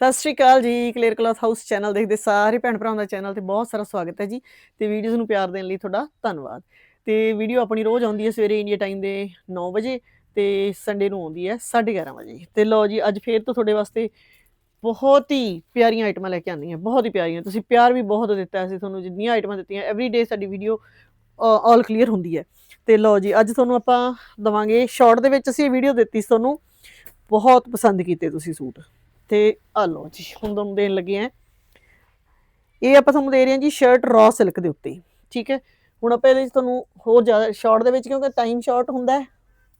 ਸਤਿ ਸ਼੍ਰੀ ਅਕਾਲ ਜੀ clear cloth house channel ਦੇਖਦੇ ਸਾਰੇ ਭੈਣ ਭਰਾਵਾਂ ਦਾ ਚੈਨਲ ਤੇ ਬਹੁਤ ਸਾਰਾ ਸਵਾਗਤ ਹੈ ਜੀ ਤੇ ਵੀਡੀਓਜ਼ ਨੂੰ ਪਿਆਰ ਦੇਣ ਲਈ ਤੁਹਾਡਾ ਧੰਨਵਾਦ। ਤੇ ਵੀਡੀਓ ਆਪਣੀ ਰੋਜ਼ ਆਉਂਦੀ ਹੈ ਸਵੇਰੇ ਇੰਡੀਆ ਟਾਈਮ ਦੇ 9 ਵਜੇ ਤੇ ਸੰਡੇ ਨੂੰ ਆਉਂਦੀ ਹੈ 11:30 ਵਜੇ। ਤੇ ਲਓ ਜੀ, ਅੱਜ ਫੇਰ ਤੋਂ ਤੁਹਾਡੇ ਵਾਸਤੇ ਬਹੁਤ ਹੀ ਪਿਆਰੀਆਂ ਆਈਟਮਾਂ ਲੈ ਕੇ ਆਂਦੀਆਂ ਬਹੁਤ ਹੀ ਪਿਆਰੀਆਂ। ਤੁਸੀਂ ਪਿਆਰ ਵੀ ਬਹੁਤ ਦਿੱਤਾ ਅਸੀਂ ਤੁਹਾਨੂੰ, ਜਿੰਨੀਆਂ ਆਈਟਮਾਂ ਦਿੱਤੀਆਂ ਐਵਰੀ ਡੇ ਸਾਡੀ ਵੀਡੀਓ ਆਲ ਕਲੀਅਰ ਹੁੰਦੀ ਹੈ। ਤੇ ਲਓ ਜੀ, ਅੱਜ ਤੁਹਾਨੂੰ ਆਪਾਂ ਦਵਾਂਗੇ ਸ਼ਾਰਟ ਦੇ ਵਿੱਚ ਅਸੀਂ ਇਹ ਵੀਡੀਓ ਦਿੱਤੀ ਸੀ ਤੁਹਾਨੂੰ, ਬਹੁਤ ਪਸੰਦ ਕੀਤੇ ਤੁਸੀਂ ਸੂਟ। ਤੇ ਆ ਲਓ ਜੀ, ਹੁਣ ਤੁਹਾਨੂੰ ਦੇਣ ਲੱਗੇ ਆ। ਇਹ ਆਪਾਂ ਤੁਹਾਨੂੰ ਦੇ ਰਹੇ ਹਾਂ ਜੀ ਸ਼ਰਟ ਰॉ ਸਿਲਕ ਦੇ ਉੱਤੇ, ਠੀਕ ਹੈ? ਹੁਣ ਆਪਾਂ ਇਹਦੇ ਵਿੱਚ ਤੁਹਾਨੂੰ ਹੋਰ ਜ਼ਿਆਦਾ ਸ਼ਾਰਟ ਦੇ ਵਿੱਚ, ਕਿਉਂਕਿ ਟਾਈਮ ਸ਼ਾਰਟ ਹੁੰਦਾ ਹੈ,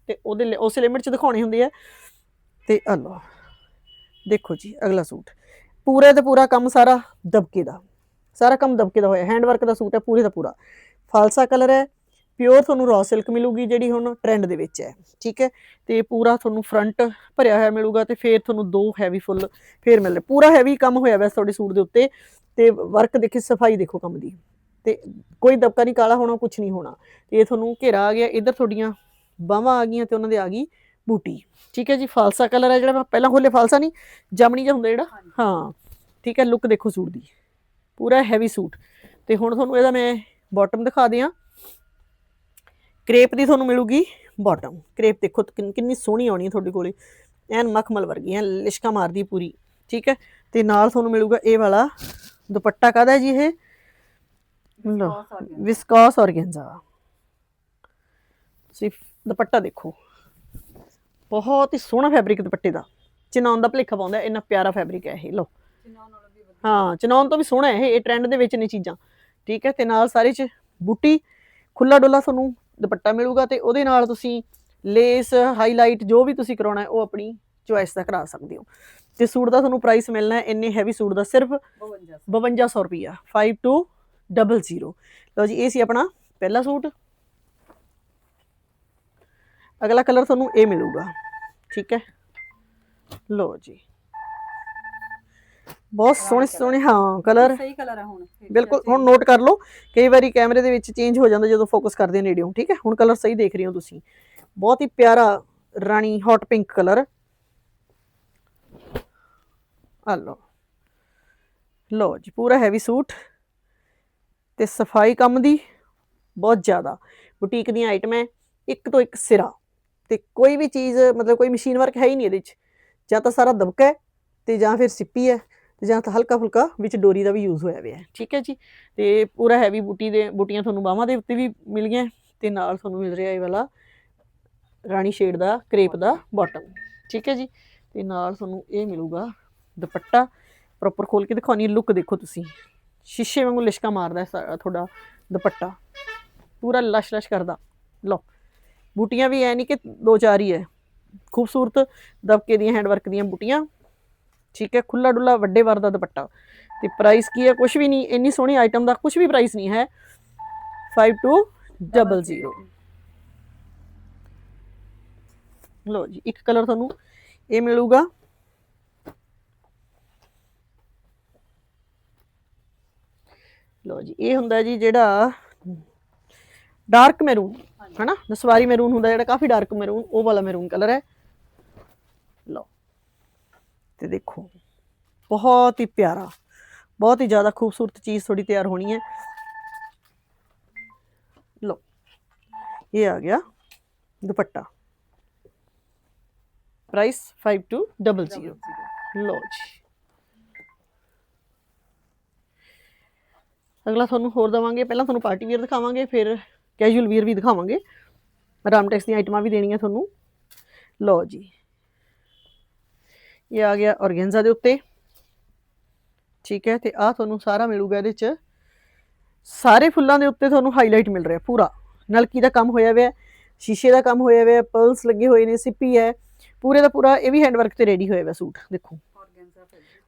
ਤੇ ਉਹਦੇ ਲਈ- ਉਸੇ ਲਿਮਿਟ 'ਚ ਦਿਖਾਉਣੀ ਹੁੰਦੀ ਹੈ ਤੇ ਆ ਲਓ, ਦੇਖੋ ਜੀ, ਅਗਲਾ ਸੂਟ। ਪੂਰੇ ਦਾ ਪੂਰਾ ਕੰਮ ਸਾਰਾ ਦਬਕੇ ਦਾ, ਸਾਰਾ ਕੰਮ ਦਬਕੇ ਦਾ ਹੋਇਆ। ਹੈਂਡ ਵਰਕ ਦਾ ਸੂਟ ਹੈ ਪੂਰੇ ਦਾ ਪੂਰਾ। ਫਾਲਸਾ ਕਲਰ ਹੈ ਪਿਓਰ ਤੁਹਾਨੂੰ ਰॉ ਸਿਲਕ ਮਿਲੂਗੀ ਜਿਹੜੀ ਹੁਣ ਟ੍ਰੈਂਡ ਦੇ ਵਿੱਚ ਹੈ ਠੀਕ ਹੈ? ਤੇ ਪੂਰਾ ਤੁਹਾਨੂੰ ਫਰੰਟ ਭਰਿਆ ਹੋਇਆ ਮਿਲੂਗਾ ਤੇ ਫੇਰ ਤੁਹਾਨੂੰ ਦੋ ਹੈਵੀ ਫੁੱਲ ਫੇਰ ਮਿਲਦੇ ਪੂਰਾ ਹੈਵੀ ਕੰਮ ਹੋਇਆ ਵੈਸੇ ਤੁਹਾਡੇ ਸੂਟ ਦੇ ਉੱਤੇ ਤੇ ਵਰਕ ਦੇਖੀ ਸਫ਼ਾਈ ਦੇਖੋ ਕੰਮ ਦੀ। ਤੇ ਕੋਈ ਦਬਕਾ ਨਹੀਂ ਕਾਲਾ ਹੋਣਾ ਕੁਝ ਨਹੀਂ ਹੋਣਾ। ਤੇ ਇਹ ਤੁਹਾਨੂੰ ਘੇਰਾ ਆ ਗਿਆ ਇੱਧਰ ਤੁਹਾਡੀਆਂ ਬਾਹਾਂ ਆ ਗਈਆਂ ਤੇ ਉਹਨਾਂ ਦੇ ਆ ਗਈ ਬੂਟੀ। ਠੀਕ ਹੈ ਜੀ ਫਾਲਸਾ ਕਲਰ ਹੈ ਜਿਹੜਾ ਮੈਂ ਪਹਿਲਾਂ ਖੋਲੇ ਫਾਲਸਾ ਨਹੀਂ? ਜਮਣੀ ਜਿਹਾ ਹੁੰਦਾ ਜਿਹੜਾ? ਹਾਂ। ਠੀਕ ਹੈ ਲੁੱਕ ਦੇਖੋ ਸੂਟ ਦੀ। ਪੂਰਾ ਹੈਵੀ ਸੂਟ। ਤੇ ਹੁਣ ਤੁਹਾਨੂੰ ਇਹਦਾ ਮੈਂ ਬਾਟਮ ਦਿਖਾ ਦਿਆਂ। ਕ੍ਰੇਪ ਦੀ ਤੁਹਾਨੂੰ ਮਿਲੂਗੀ ਬਾਟਮ ਕ੍ਰੇਪ ਦੇਖੋ ਕਿੰਨ- ਸੋਹਣੀ ਆਉਣੀ ਹੈ ਤੁਹਾਡੇ ਕੋਲੇ। ਐਨ ਮਖਮਲ ਵਰਗੀ ਐਨ ਲਿਸ਼ਕਾ ਮਾਰਦੀ ਪੂਰੀ ਠੀਕ ਹੈ? ਤੇ ਨਾਲ ਤੁਹਾਨੂੰ ਮਿਲੂਗਾ ਇਹ ਵਾਲਾ ਦੁਪੱਟਾ ਕਾਹਦਾ ਹੈ ਜੀ ਇਹ? ਲੋ ਵਿਸਕੋਸ ਔਰਗੈਂਜ਼ਾ ਤੁਸੀਂ ਦੁਪੱਟਾ ਦੇਖੋ। ਬਹੁਤ ਹੀ ਸੋਹਣਾ ਫੈਬਰਿਕ ਦੁਪੱਟੇ ਦਾ। ਚਨਾਉਣ ਦਾ ਭਲੇਖਾ ਪਾਉਂਦਾ ਇੰਨਾ ਪਿਆਰਾ ਫੈਬਰਿਕ ਹੈ ਇਹ ਲੋ ਹਾਂ ਚਨਾਉਣ ਤੋਂ ਵੀ ਸੋਹਣਾ ਹੈ ਇਹ ਇਹ ਟ੍ਰੈਂਡ ਦੇ ਵਿੱਚ ਨੇ ਚੀਜ਼ਾਂ। ਠੀਕ ਹੈ? ਤੇ ਨਾਲ ਸਾਰੇ ਚ ਬੂਟੀ ਖੁੱਲਾ ਡੁੱਲਾ ਤੁਹਾਨੂੰ ਦੁਪੱਟਾ ਮਿਲੂਗਾ ਤੇ ਉਹਦੇ ਨਾਲ ਤੁਸੀਂ ਲੇਸ ਹਾਈਲਾਈਟ ਜੋ ਵੀ ਤੁਸੀਂ ਕਰਾਉਣਾ ਹੈ, ਉਹ ਆਪਣੀ ਚੁਆਇਸ ਦਾ ਕਰਾ ਸਕਦੇ ਹੋ। ਤੇ ਸੂਟ ਦਾ ਤੁਹਾਨੂੰ ਪ੍ਰਾਈਸ ਮਿਲਣਾ ਹੈ, ਇੰਨੇ ਹੈਵੀ ਸੂਟ ਦਾ ਸਿਰਫ 5200 ਰੁਪਿਆ 5200 ਲਓ ਜੀ, ਇਹ ਸੀ ਆਪਣਾ ਪਹਿਲਾ ਸੂਟ। ਅਗਲਾ ਕਲਰ ਤੁਹਾਨੂੰ ਇਹ ਮਿਲੂਗਾ, ਠੀਕ ਹੈ? ਲਓ ਜੀ। ਬਹੁਤ ਸੋਹਣੇ ਸੋਹਣੇ ਹਾਂ ਕਲਰ ਸਹੀ ਕਲਰ ਹੈ ਹੁਣ ਬਿਲਕੁਲ ਹੁਣ ਨੋਟ ਕਰ ਲਓ ਕਈ ਵਾਰੀ ਕੈਮਰੇ ਦੇ ਵਿੱਚ ਚੇਂਜ ਹੋ ਜਾਂਦਾ ਜਦੋਂ ਫੋਕਸ ਕਰਦੇ ਆ ਨੇੜਿਓਂ ਠੀਕ ਹੈ? ਹੁਣ ਕਲਰ ਸਹੀ ਦੇਖ ਰਹੇ ਹੋ ਤੁਸੀਂ। ਬਹੁਤ ਹੀ ਪਿਆਰਾ ਰਾਣੀ ਹੌਟ ਪਿੰਕ ਕਲਰ। ਆ ਲਓ। ਲਓ ਜੀ ਪੂਰਾ ਹੈਵੀ ਸੂਟ ਤੇ ਸਫ਼ਾਈ ਕੰਮ ਦੀ ਬਹੁਤ ਜ਼ਿਆਦਾ। ਬੁਟੀਕ ਦੀਆਂ ਆਈਟਮਾਂ ਇੱਕ ਤੋਂ ਇੱਕ ਸਿਰਾ ਤੇ ਕੋਈ ਵੀ ਚੀਜ਼ ਮਤਲਬ ਕੋਈ ਮਸ਼ੀਨ ਵਰਕ ਹੈ ਹੀ ਨਹੀਂ ਇਹਦੇ ਵਿੱਚ ਜਾਂ ਤਾਂ ਸਾਰਾ ਦਬਕਾ ਹੈ ਤੇ ਜਾਂ ਫਿਰ ਸਿੱਪੀ ਹੈ। ਤੇ ਜਾਂ ਤਾਂ ਹਲਕਾ ਫੁਲਕਾ ਵਿੱਚ ਡੋਰੀ ਦਾ ਵੀ ਯੂਜ਼ ਹੋਇਆ ਹੋਇਆ ਹੈ। ਠੀਕ ਹੈ ਜੀ। ਤੇ ਪੂਰਾ ਹੈਵੀ ਬੂਟੀ ਦੇ ਬੂਟੀਆਂ ਤੁਹਾਨੂੰ ਬਾਹਾਂ ਦੇ ਉੱਤੇ ਵੀ ਮਿਲ ਗਈਆਂ ਤੇ ਨਾਲ ਤੁਹਾਨੂੰ ਮਿਲ ਰਿਹਾ ਇਹ ਵਾਲਾ ਰਾਣੀ ਸ਼ੇਡ ਦਾ, ਕਰੇਪ ਦਾ ਬਾਟਮ ਠੀਕ ਹੈ ਜੀ। ਤੇ ਨਾਲ ਤੁਹਾਨੂੰ ਇਹ ਮਿਲੂਗਾ ਦੁਪੱਟਾ। ਪ੍ਰੋਪਰ ਖੋਲ ਕੇ ਦਿਖਾਉਣੀ ਲੁੱਕ ਦੇਖੋ ਤੁਸੀਂ। ਸ਼ੀਸ਼ੇ ਵਾਂਗੂ ਲਿਸ਼ਕਾ ਮਾਰਦਾ ਹੈ ਸਾ- ਤੁਹਾਡਾ ਦੁਪੱਟਾ। ਪੂਰਾ ਲਸ਼ ਲਸ਼ ਕਰਦਾ। ਲਓ, ਬੂਟੀਆਂ ਵੀ ਐ ਨਹੀਂ ਕਿ ਦੋ ਚਾਰ ਹੀ ਹੈ। ਖੂਬਸੂਰਤ ਦਬਕੇ ਦੀਆਂ ਹੈਂਡਵਰਕ ਦੀਆਂ ਬੂਟੀਆਂ। ਠੀਕ ਹੈ ਖੁੱਲਾ ਡੁੱਲਾ ਵੱਡੇ ਵਰ ਦਾ ਦੁਪੱਟਾ। ਤੇ ਪ੍ਰਾਈਸ ਕੀ ਹੈ? ਕੁਝ ਵੀ ਨਹੀਂ, ਇੰਨੀ ਸੋਹਣੀ ਆਈਟਮ ਦਾ ਕੁਝ ਵੀ ਪ੍ਰਾਈਸ ਨਹੀਂ ਹੈ। 5200 ਲੋ ਜੀ, ਇੱਕ ਕਲਰ ਤੁਹਾਨੂੰ ਇਹ ਮਿਲੂਗਾ। ਲੋ ਜੀ, ਇਹ ਹੁੰਦਾ ਜੀ ਜਿਹੜਾ ਡਾਰਕ ਮੈਰੂਨ ਹਨਾ? ਦਸਵਾਰੀ ਮੈਰੂਨ ਹੁੰਦਾ ਜਿਹੜਾ ਕਾਫੀ ਡਾਰਕ ਮੈਰੂਨ ਉਹ ਵਾਲਾ ਮੈਰੂਨ ਕਲਰ ਹੈ। ਤੇ ਦੇਖੋ ਬਹੁਤ ਹੀ ਪਿਆਰਾ ਬਹੁਤ ਹੀ ਜ਼ਿਆਦਾ ਖੂਬਸੂਰਤ ਚੀਜ਼ ਥੋੜੀ ਤਿਆਰ ਹੋਣੀ ਹੈ। ਲੋ ਇਹ ਆ ਗਿਆ ਦੁਪੱਟਾ। ਪ੍ਰਾਈਸ 5200 ਲੋ ਜੀ। ਅਗਲਾ ਤੁਹਾਨੂੰ ਹੋਰ ਦਵਾਂਗੇ ਪਹਿਲਾਂ ਤੁਹਾਨੂੰ ਪਾਰਟੀ ਵੇਅਰ ਦਿਖਾਵਾਂਗੇ ਫਿਰ ਕੈਜੂਅਲ ਵੇਅਰ ਵੀ ਦਿਖਾਵਾਂਗੇ। ਰਾਮਟੈਕਸ ਦੀਆਂ ਆਈਟਮਾਂ ਵੀ ਦੇਣੀਆਂ ਤੁਹਾਨੂੰ। ਲੋ ਜੀ। ਇਹ ਆ ਗਿਆ ਔਰਗੈਂਜ਼ਾ ਦੇ ਉੱਤੇ। ਠੀਕ ਹੈ ਤੇ ਆ ਤੁਹਾਨੂੰ ਸਾਰਾ ਮਿਲੂਗਾ ਇਹਦੇ ਚ। ਸਾਰੇ ਫੁੱਲਾਂ ਦੇ ਉੱਤੇ ਤੁਹਾਨੂੰ ਹਾਈਲਾਈਟ ਮਿਲ ਰਿਹਾ ਪੂਰਾ। ਨਲਕੀ ਦਾ ਕੰਮ ਹੋਇਆ ਹੋਇਆ ਹੈ, ਸ਼ੀਸ਼ੇ ਦਾ ਕੰਮ ਹੋਇਆ ਹੋਇਆ ਪਰਲਸ ਲੱਗੇ ਹੋਏ ਨੇ ਸਿੱਪੀ ਹੈ। ਪੂਰੇ ਦਾ ਪੂਰਾ ਇਹ ਵੀ ਹੈਂਡ ਵਰਕ ਤੇ ਰੈਡੀ ਹੋਇਆ ਹੋਇਆ ਸੂਟ ਦੇਖੋ।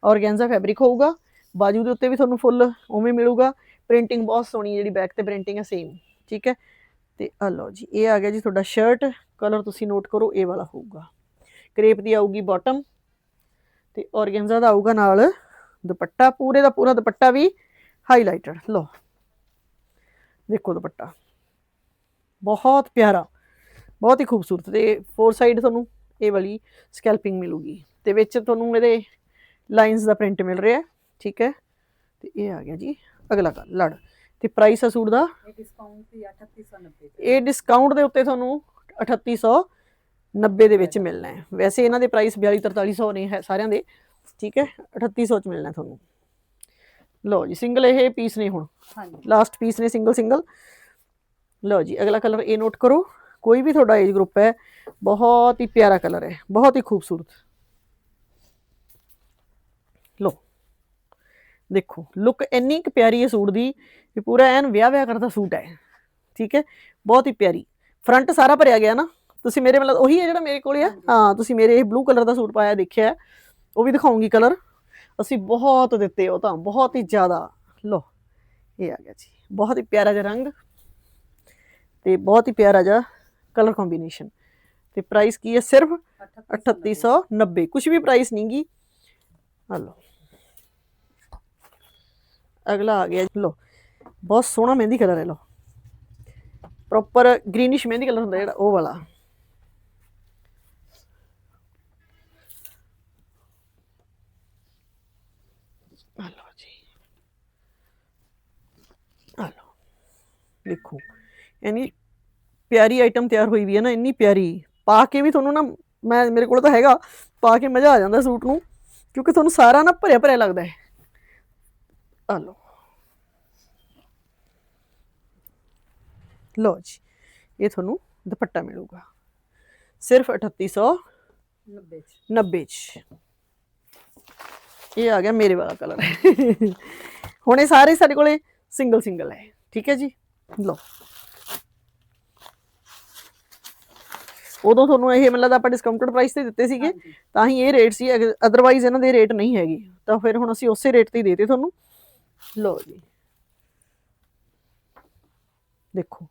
ਔਰਗੈਂਜ਼ਾ ਫੈਬਰਿਕ ਹੋਊਗਾ। ਬਾਜੂ ਦੇ ਉੱਤੇ ਵੀ ਤੁਹਾਨੂੰ ਫੁੱਲ ਉਵੇਂ ਮਿਲੂਗਾ। ਪ੍ਰਿੰਟਿੰਗ ਬਹੁਤ ਸੋਹਣੀ ਜਿਹੜੀ ਬੈਕ ਤੇ ਪ੍ਰਿੰਟਿੰਗ ਹੈ ਸੇਮ ਠੀਕ ਹੈ ਤੇ ਆ ਲਓ ਜੀ ਇਹ ਆ ਗਿਆ ਜੀ ਤੁਹਾਡਾ ਸ਼ਰਟ ਕਲਰ ਤੁਸੀਂ ਨੋਟ ਕਰੋ ਇਹ ਵਾਲਾ ਹੋਊਗਾ। ਕਰੇਪ ਦੀ ਆਊਗੀ ਬਾਟਮ ਤੇ ਔਰਗੈਂਜ਼ਾ ਦਾ ਆਊਗਾ ਨਾਲ। ਦੁਪੱਟਾ ਪੂਰੇ ਦਾ ਪੂਰਾ ਦੁਪੱਟਾ ਵੀ ਹਾਈਲਾਈਟਡ ਲਓ ਦੇਖੋ ਦੁਪੱਟਾ। ਬਹੁਤ ਪਿਆਰਾ ਬਹੁਤ ਹੀ ਖੂਬਸੂਰਤ ਤੇ ਫੋਰ ਸਾਈਡ ਤੁਹਾਨੂੰ ਇਹ ਵਾਲੀ ਸਕੈਲਪਿੰਗ ਮਿਲੂਗੀ। ਤੇ ਵਿੱਚ ਤੁਹਾਨੂੰ ਇਹਦੇ ਲਾਈਨਸ ਦਾ ਪ੍ਰਿੰਟ ਮਿਲ ਰਿਹਾ ਠੀਕ ਹੈ? ਤੇ ਇਹ ਆ ਗਿਆ ਜੀ ਅਗਲਾ ਕਲਰ ਲੜ। ਤੇ ਪ੍ਰਾਈਸ ਆ ਸੂਟ ਦਾ? ਇਹ ਡਿਸਕਾਊਂਟ ਤੇ 3890 ਇਹ ਡਿਸਕਾਊਂਟ ਦੇ ਉੱਤੇ ਤੁਹਾਨੂੰ 3890 ਦੇ ਵਿੱਚ ਮਿਲਣਾ ਹੈ। ਵੈਸੇ ਇਹਨਾਂ ਦੇ ਪ੍ਰਾਈਸ 42 4300 ਨੇ ਹੈ ਸਾਰਿਆਂ ਦੇ ਠੀਕ ਹੈ? 3800 ਚ ਮਿਲਣਾ ਤੁਹਾਨੂੰ। ਲਓ ਜੀ ਸਿੰਗਲ ਇਹ ਪੀਸ ਨੇ ਹੁਣ। ਹਾਂਜੀ। ਲਾਸਟ ਪੀਸ ਨੇ ਸਿੰਗਲ ਸਿੰਗਲ ਲਓ ਜੀ ਅਗਲਾ ਕਲਰ ਇਹ ਨੋਟ ਕਰੋ। ਕੋਈ ਵੀ ਤੁਹਾਡਾ ਏਜ ਗਰੁੱਪ ਹੈ ਬਹੁਤ ਹੀ ਪਿਆਰਾ ਕਲਰ ਹੈ ਬਹੁਤ ਹੀ ਖੂਬਸੂਰਤ। ਲਓ ਦੇਖੋ ਲੁੱਕ ਇੰਨੀ ਕੁ ਪਿਆਰੀ ਹੈ ਸੂਟ ਦੀ ਵੀ ਪੂਰਾ ਐਨ ਵਿਆਹ ਵਿਆਹ ਕਰਦਾ ਸੂਟ ਹੈ ਠੀਕ ਹੈ? ਬਹੁਤ ਹੀ ਪਿਆਰੀ। ਫਰੰਟ ਸਾਰਾ ਭਰਿਆ ਗਿਆ ਨਾ। ਤੁਸੀਂ ਮੇਰੇ ਮਤਲਬ ਉਹੀ ਹੈ ਜਿਹੜਾ ਮੇਰੇ ਕੋਲ ਹੈ ਹਾਂ ਤੁਸੀਂ ਮੇਰੇ ਇਹ ਬਲੂ ਕਲਰ ਦਾ ਸੂਟ ਪਾਇਆ ਦੇਖਿਆ। ਉਹ ਵੀ ਦਿਖਾਉਂਗੀ ਕਲਰ ਅਸੀਂ ਬਹੁਤ ਦਿੱਤੇ ਉਹ ਤਾਂ ਬਹੁਤ ਹੀ ਜ਼ਿਆਦਾ। ਲਓ ਇਹ ਆ ਗਿਆ ਜੀ। ਬਹੁਤ ਹੀ ਪਿਆਰਾ ਜਿਹਾ ਰੰਗ ਤੇ ਬਹੁਤ ਹੀ ਪਿਆਰਾ ਜਿਹਾ ਕਲਰ ਕੰਬੀਨੇਸ਼ਨ ਤੇ ਪ੍ਰਾਈਸ ਕੀ ਹੈ? ਸਿਰਫ 3890 ਕੁਝ ਵੀ ਪ੍ਰਾਈਸ ਨਹੀਂਗੀ ਆ ਲਓ। ਅਗਲਾ ਆ ਗਿਆ। ਲਓ ਬਹੁਤ ਸੋਹਣਾ ਮਹਿੰਦੀ ਕਲਰ ਹੈ ਲਓ। ਪ੍ਰੋਪਰ ਗ੍ਰੀਨਿਸ਼ ਮਹਿੰਦੀ ਕਲਰ ਹੁੰਦਾ ਜਿਹੜਾ ਉਹ ਵਾਲਾ ਆ ਲਓ ਜੀ ਆ ਲਓ ਦੇਖੋ ਇੰਨੀ ਪਿਆਰੀ ਆਈਟਮ ਤਿਆਰ ਹੋਈ ਵੀ ਹੈ ਨਾ ਇੰਨੀ ਪਿਆਰੀ ਪਾ ਕੇ ਵੀ ਤੁਹਾਨੂੰ ਨਾ ਮੈਂ ਮੇਰੇ ਕੋਲ ਤਾਂ ਹੈਗਾ ਪਾ ਕੇ ਮਜ਼ਾ ਆ ਜਾਂਦਾ ਸੂਟ ਨੂੰ ਕਿਉਂਕਿ ਤੁਹਾਨੂੰ ਸਾਰਾ ਨਾ ਭਰਿਆ ਭਰਿਆ ਲੱਗਦਾ ਹੈ ਆ ਲਓ ਲਓ ਜੀ ਇਹ ਤੁਹਾਨੂੰ ਦੁਪੱਟਾ ਮਿਲੂਗਾ ਸਿਰਫ 3890 90 ਚ ਇਹ ਆ ਗਿਆ ਮੇਰੇ ਵਾਲਾ ਕਲਰ ਹੁਣ ਇਹ ਸਾਰੇ ਸਾਡੇ ਕੋਲੇ ਸਿੰਗਲ ਸਿੰਗਲ ਹੈ ਠੀਕ ਹੈ ਜੀ ਲਓ। ਉਦੋਂ ਤੁਹਾਨੂੰ ਇਹ ਮਤਲਬ ਆਪਾਂ ਡਿਸਕਾਊਂਟਡ ਪ੍ਰਾਈਸ ਤੇ ਦਿੱਤੇ ਸੀਗੇ ਤਾਂ ਹੀ ਇਹ ਰੇਟ ਸੀ ਅਦਰਵਾਈਜ਼ ਇਹਨਾਂ ਦੇ ਰੇਟ ਨਹੀਂ ਹੈਗੇ। ਤਾਂ ਫਿਰ ਹੁਣ ਅਸੀਂ ਉਸੇ ਰੇਟ ਤੇ ਹੀ ਦੇਤੇ ਤੁਹਾਨੂੰ। ਲਓ ਜੀ। ਦੇਖੋ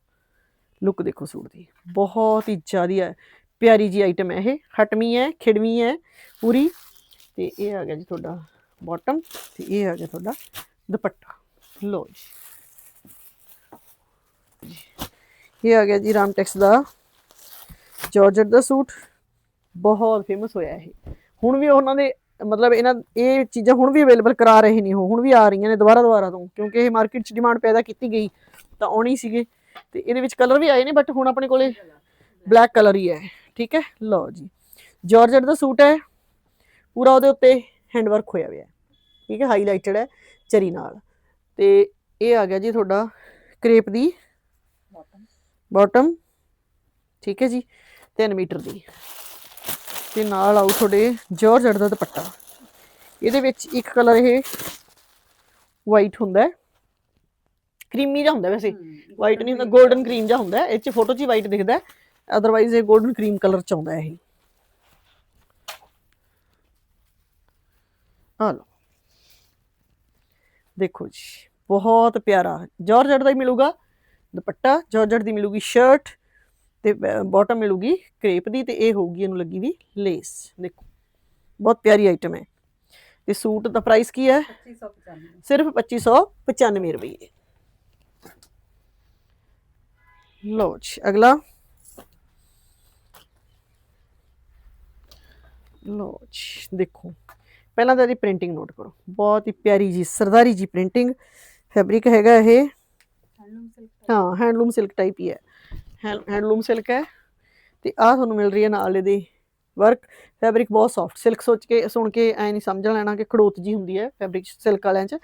ਲੁੱਕ ਦੇਖੋ ਸੂਟ ਦੀ। ਬਹੁਤ ਹੀ ਜ਼ਿਆਦੀ ਹੈ ਪਿਆਰੀ ਜੀ ਆਈਟਮ ਹੈ ਇਹ। ਹਟਵੀਂ ਹੈ ਖਿੜਵੀਂ ਹੈ ਪੂਰੀ। ਤੇ ਇਹ ਆ ਗਿਆ ਜੀ ਤੁਹਾਡਾ ਬਾਟਮ ਤੇ ਇਹ ਆ ਗਿਆ ਤੁਹਾਡਾ ਦੁਪੱਟਾ। ਲਓ ਜੀ। ਇਹ ਆ ਗਿਆ ਜੀ ਰਾਮਟੈਕਸ ਦਾ ਜਾਰਜਟ ਦਾ ਸੂਟ। ਬਹੁਤ ਫੇਮਸ ਹੋਇਆ ਇਹ। ਹੁਣ ਵੀ ਉਹਨਾਂ ਦੇ, ਮਤਲਬ ਇਹਨਾਂ, ਇਹ ਚੀਜ਼ਾਂ ਹੁਣ ਵੀ ਅਵੇਲੇਬਲ ਕਰਾ ਰਹੇ ਨੇ ਉਹ। ਹੁਣ ਵੀ ਆ ਰਹੀਆਂ ਨੇ ਦੁਬਾਰਾ ਦੁਬਾਰਾ ਤੋਂ। ਕਿਉਂਕਿ ਇਹ ਮਾਰਕੀਟ 'ਚ ਡਿਮਾਂਡ ਪੈਦਾ ਕੀਤੀ ਗਈ, ਤਾਂ ਆਉਣੀ ਸੀਗੇ। ਤੇ ਇਹਦੇ ਵਿੱਚ ਕਲਰ ਵੀ ਆਏ ਨੇ ਬਟ ਹੁਣ ਆਪਣੇ ਕੋਲੇ ਬਲੈਕ ਕਲਰ ਹੀ ਹੈ। ਠੀਕ ਹੈ? ਲਓ ਜੀ। ਜਾਰਜਟ ਦਾ ਸੂਟ ਹੈ। ਪੂਰਾ ਉਹਦੇ ਉੱਤੇ ਹੈਂਡ ਵਰਕ ਹੋਇਆ ਹੋਇਆ ਹੈ। ਠੀਕ ਹੈ? ਹਾਈਲਾਈਟਡ ਹੈ। ਚਰੀ ਨਾਲ। ਤੇ ਇਹ ਆ ਗਿਆ ਜੀ ਤੁਹਾਡਾ ਕ੍ਰੇਪ ਦੀ ਬਾਟਮ ਬਾਟਮ ਠੀਕ ਹੈ ਜੀ 3 ਮੀਟਰ ਦੀ। ਤੇ ਨਾਲ ਆਉ ਤੁਹਾਡੇ ਜਾਰਜਟ ਦਾ ਦੁਪੱਟਾ। ਇਹਦੇ ਵਿੱਚ ਇੱਕ ਕਲਰ ਇਹ ਵਾਈਟ ਹੁੰਦਾ ਹੈ। ਕਰੀਮੀ ਜਿਹਾ ਹੁੰਦਾ ਵੈਸੇ। ਵਾਈਟ ਨਹੀਂ ਹੁੰਦਾ 골ਡਨ ਕਰੀਮ ਜਿਹਾ ਹੁੰਦਾ ਇਹ ਚ ਫੋਟੋ 'ਚ ਹੀ ਵਾਈਟ ਦਿਖਦਾ ਅਦਰਵਾਈਜ਼ ਇਹ 골ਡਨ ਕਰੀਮ ਕਲਰ ਚ ਆਉਂਦਾ ਇਹ। ਆ ਲਓ। ਦੇਖੋ ਜੀ ਬਹੁਤ ਪਿਆਰਾ। ਜਾਰਜਟ ਦਾ ਹੀ ਮਿਲੂਗਾ। ਦੁਪੱਟਾ ਜਾਰਜਟ ਦੀ ਮਿਲੂਗੀ ਸ਼ਰਟ ਤੇ ਬਾਟਮ ਮਿਲੂਗੀ ਕ੍ਰੇਪ ਦੀ ਤੇ ਇਹ ਹੋਊਗੀ ਇਹਨੂੰ ਲੱਗੀ ਵੀ ਲੇਸ ਦੇਖੋ ਬਹੁਤ ਪਿਆਰੀ ਆਈਟਮ ਹੈ। ਤੇ ਸੂਟ ਦਾ ਪ੍ਰਾਈਸ ਕੀ ਹੈ? 2595 ਸਿਰਫ 2595 ਰੁਪਏ ਲਓ ਜੀ ਅਗਲਾ। ਲਓ ਜੀ ਦੇਖੋ ਪਹਿਲਾਂ ਤਾਂ ਇਹਦੀ ਪ੍ਰਿੰਟਿੰਗ ਨੋਟ ਕਰੋ। ਬਹੁਤ ਹੀ ਪਿਆਰੀ ਜੀ ਸਰਦਾਰੀ ਜੀ ਪ੍ਰਿੰਟਿੰਗ ਫੈਬਰਿਕ ਹੈਗਾ ਇਹ। ਹਾਂ ਹੈਂਡਲੂਮ ਸਿਲਕ ਟਾਈਪ ਹੀ ਹੈ। ਹੈਂਡਲੂਮ ਸਿਲਕ ਹੈ ਤੇ ਆਹ ਤੁਹਾਨੂੰ ਮਿਲ ਰਹੀ ਹੈ ਨਾਲ ਇਹਦੇ ਵਰਕ ਫੈਬਰਿਕ ਬਹੁਤ ਸੌਫਟ ਸਿਲਕ ਸੋਚ ਕੇ, ਸੁਣ ਕੇ ਐ ਨਹੀਂ ਸਮਝ ਲੈਣਾ ਕਿ ਖੜੋਤ ਜੀ ਹੁੰਦੀ ਹੈ ਫੈਬਰਿਕ ਸਿਲਕ ਵਾਲਿਆਂ 'ਚ।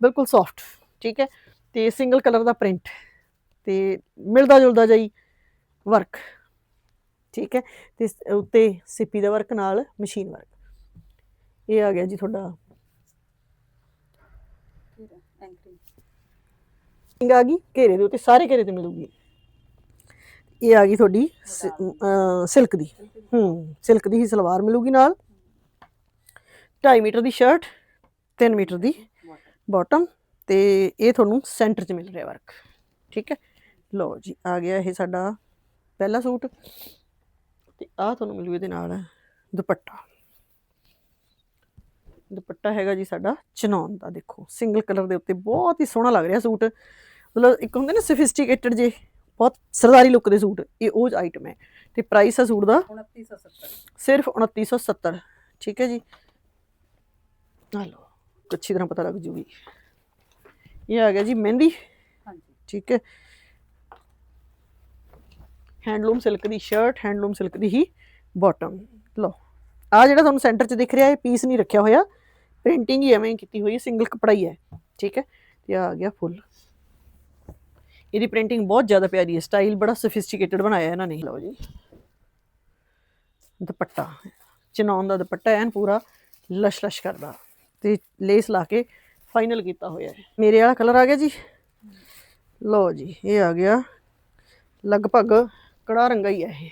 ਬਿਲਕੁਲ ਸੌਫਟ ਠੀਕ ਹੈ? ਤੇ ਸਿੰਗਲ ਕਲਰ ਦਾ ਪ੍ਰਿੰਟ ਤੇ ਮਿਲਦਾ ਜੁਲਦਾ ਜਾਈ ਵਰਕ ਠੀਕ ਹੈ? ਤੇ ਉੱਤੇ ਸਿੱਪੀ ਦਾ ਵਰਕ ਨਾਲ ਮਸ਼ੀਨ ਵਰਕ ਇਹ ਆ ਗਿਆ ਜੀ ਤੁਹਾਡਾ। ਐਂਕਰਿੰਗ ਆ ਗਈ ਘੇਰੇ ਦੇ ਉੱਤੇ ਸਾਰੇ ਘੇਰੇ ਤੇ ਮਿਲੂਗੀ। ਇਹ ਆ ਗਈ ਤੁਹਾਡੀ ਸਿਲਕ ਦੀ। ਹੂੰ ਸਿਲਕ ਦੀ ਹੀ ਸਲਵਾਰ ਮਿਲੂਗੀ ਨਾਲ। 2.5 ਮੀਟਰ ਦੀ ਸ਼ਰਟ 3 ਮੀਟਰ ਦੀ ਬਾਟਮ ਤੇ ਇਹ ਤੁਹਾਨੂੰ ਸੈਂਟਰ 'ਚ ਮਿਲ ਰਿਹਾ ਵਰਕ। ਠੀਕ ਹੈ? ਲਓ ਜੀ ਆ ਗਿਆ ਇਹ ਸਾਡਾ ਪਹਿਲਾ ਸੂਟ। ਤੇ ਆਹ ਤੁਹਾਨੂੰ ਮਿਲੂ ਇਹਦੇ ਨਾਲ ਦੁਪੱਟਾ। ਦੁਪੱਟਾ ਹੈਗਾ ਜੀ ਸਾਡਾ ਚਨੌਨ ਦਾ ਦੇਖੋ। ਸਿੰਗਲ ਕਲਰ ਦੇ ਉੱਤੇ ਬਹੁਤ ਹੀ ਸੋਹਣਾ ਲੱਗ ਰਿਹਾ ਸੂਟ। ਮਤਲਬ ਇੱਕ ਹੁੰਦੇ ਨਾ ਸੋਫਿਸਟੀਕੇਟਡ ਜੇ ਬਹੁਤ ਸਰਦਾਰੀ ਲੁੱਕ ਦੇ ਸੂਟ ਇਹ ਉਹ ਆਈਟਮ ਹੈ। ਤੇ ਪ੍ਰਾਈਸ ਹੈ ਸੂਟ ਦਾ 2970 ਸਿਰਫ 2970 ਠੀਕ ਹੈ ਜੀ। ਆ ਲਓ ਅੱਛੀ ਤਰ੍ਹਾਂ ਪਤਾ ਲੱਗ ਜੂਗੀ। ਇਹ ਆ ਗਿਆ ਜੀ ਮਹਿੰਦੀ। ਹਾਂਜੀ। ਠੀਕ ਹੈ। ਹੈਂਡਲੂਮ ਸਿਲਕ ਦੀ ਸ਼ਰਟ ਹੈਂਡਲੂਮ ਸਿਲਕ ਦੀ ਹੀ ਬਾਟਮ ਲਓ ਆ ਜਿਹੜਾ ਤੁਹਾਨੂੰ ਸੈਂਟਰ 'ਚ ਦਿਖ ਰਿਹਾ ਇਹ ਪੀਸ ਨਹੀਂ ਰੱਖਿਆ ਹੋਇਆ। ਪ੍ਰਿੰਟਿੰਗ ਹੀ ਐਵੇਂ ਕੀਤੀ ਹੋਈ ਹੈ ਸਿੰਗਲ ਕਪੜਾ ਹੀ ਹੈ। ਠੀਕ ਹੈ। ਤੇ ਆ ਗਿਆ ਫੁੱਲ। ਇਹਦੀ ਪ੍ਰਿੰਟਿੰਗ ਬਹੁਤ ਜ਼ਿਆਦਾ ਪਿਆਰੀ ਹੈ ਸਟਾਈਲ ਬੜਾ ਸੋਫਿਸਟੀਕੇਟਡ ਬਣਾਇਆ ਇਹਨਾਂ ਨੇ। ਲਓ ਜੀ। ਦੁਪੱਟਾ ਚਨੌਨ ਦਾ ਦੁਪੱਟਾ ਐਨ ਪੂਰਾ ਲਸ਼ ਲਸ਼ ਕਰਦਾ। ਤੇ ਲੇਸ ਲਾ ਕੇ ਫਾਈਨਲ ਕੀਤਾ ਹੋਇਆ ਹੈ। ਮੇਰੇ ਵਾਲਾ ਕਲਰ ਆ ਗਿਆ ਜੀ। ਲਓ ਜੀ, ਇਹ ਆ ਗਿਆ। ਲਗਭਗ ਕੜਾ ਰੰਗਾ ਹੀ ਹੈ ਇਹ।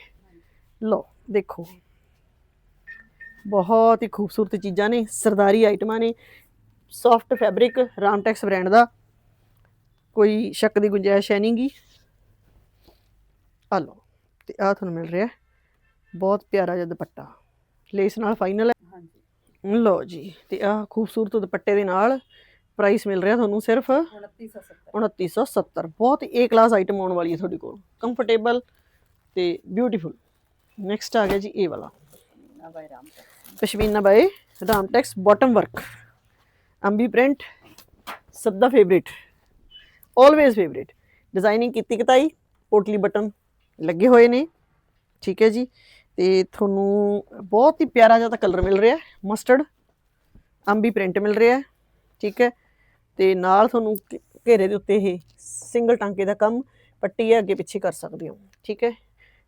ਲਓ, ਦੇਖੋ। ਬਹੁਤ ਹੀ ਖੂਬਸੂਰਤ ਚੀਜ਼ਾਂ ਨੇ, ਸਰਦਾਰੀ ਆਈਟਮਾਂ ਨੇ। ਸੌਫਟ ਫੈਬਰਿਕ ਰਾਮਟੈਕਸ ਬ੍ਰਾਂਡ ਦਾ। ਕੋਈ ਸ਼ੱਕ ਦੀ ਗੁੰਜਾਇਸ਼ ਹੈ ਨਹੀਂਗੀ ਆ ਲਓ ਤੇ ਆ ਤੁਹਾਨੂੰ ਮਿਲ ਰਿਹਾ ਬਹੁਤ ਪਿਆਰਾ ਜਿਹਾ ਦੁਪੱਟਾ। ਲੇਸ ਨਾਲ ਫਾਈਨਲ ਹੈ। ਹਾਂਜੀ। ਲਓ ਜੀ ਤੇ ਆ ਖੂਬਸੂਰਤ ਦੁਪੱਟੇ ਦੇ ਨਾਲ ਪ੍ਰਾਈਸ ਮਿਲ ਰਿਹਾ ਤੁਹਾਨੂੰ ਸਿਰਫ 2970 2970 ਬਹੁਤ ਏ ਕਲਾਸ ਆਈਟਮ ਆਉਣ ਵਾਲੀ ਹੈ ਤੁਹਾਡੇ ਕੋਲ। ਕੰਫਰਟੇਬਲ ਤੇ ਬਿਊਟੀਫੁਲ ਨੈਕਸਟ ਆ ਗਿਆ ਜੀ ਇਹ ਵਾਲਾ। ਨਾ ਬਾਈ ਰਾਮ ਪਸ਼ਮੀਨਾ ਰਾਮਟੈਕਸ ਬਾਟਮ ਵਰਕ ਅੰਬੀ ਪ੍ਰਿੰਟ ਸਭ ਦਾ ਫੇਵਰੇਟ ਆਲਵੇਜ਼ ਫੇਵਰੇਟ ਡਿਜ਼ਾਈਨਿੰਗ ਕੀਤੀ ਕਤਾਈ ਪੋਟਲੀ ਬਟਨ ਲੱਗੇ ਹੋਏ ਨੇ। ਠੀਕ ਹੈ ਜੀ। ਤੇ ਤੁਹਾਨੂੰ ਬਹੁਤ ਹੀ ਪਿਆਰਾ ਜਿਹਾ ਤਾਂ ਕਲਰ ਮਿਲ ਰਿਹਾ ਮਸਟਰਡ ਅੰਬੀ ਪ੍ਰਿੰਟ ਮਿਲ ਰਿਹਾ ਠੀਕ ਹੈ। ਤੇ ਨਾਲ ਤੁਹਾਨੂੰ ਘੇਰੇ ਦੇ ਉੱਤੇ ਇਹ ਸਿੰਗਲ ਟਾਂਕੇ ਦਾ ਕੰਮ ਪੱਟੀ ਹੈ ਅੱਗੇ ਪਿੱਛੇ ਕਰ ਸਕਦੇ ਹੋ। ਠੀਕ ਹੈ।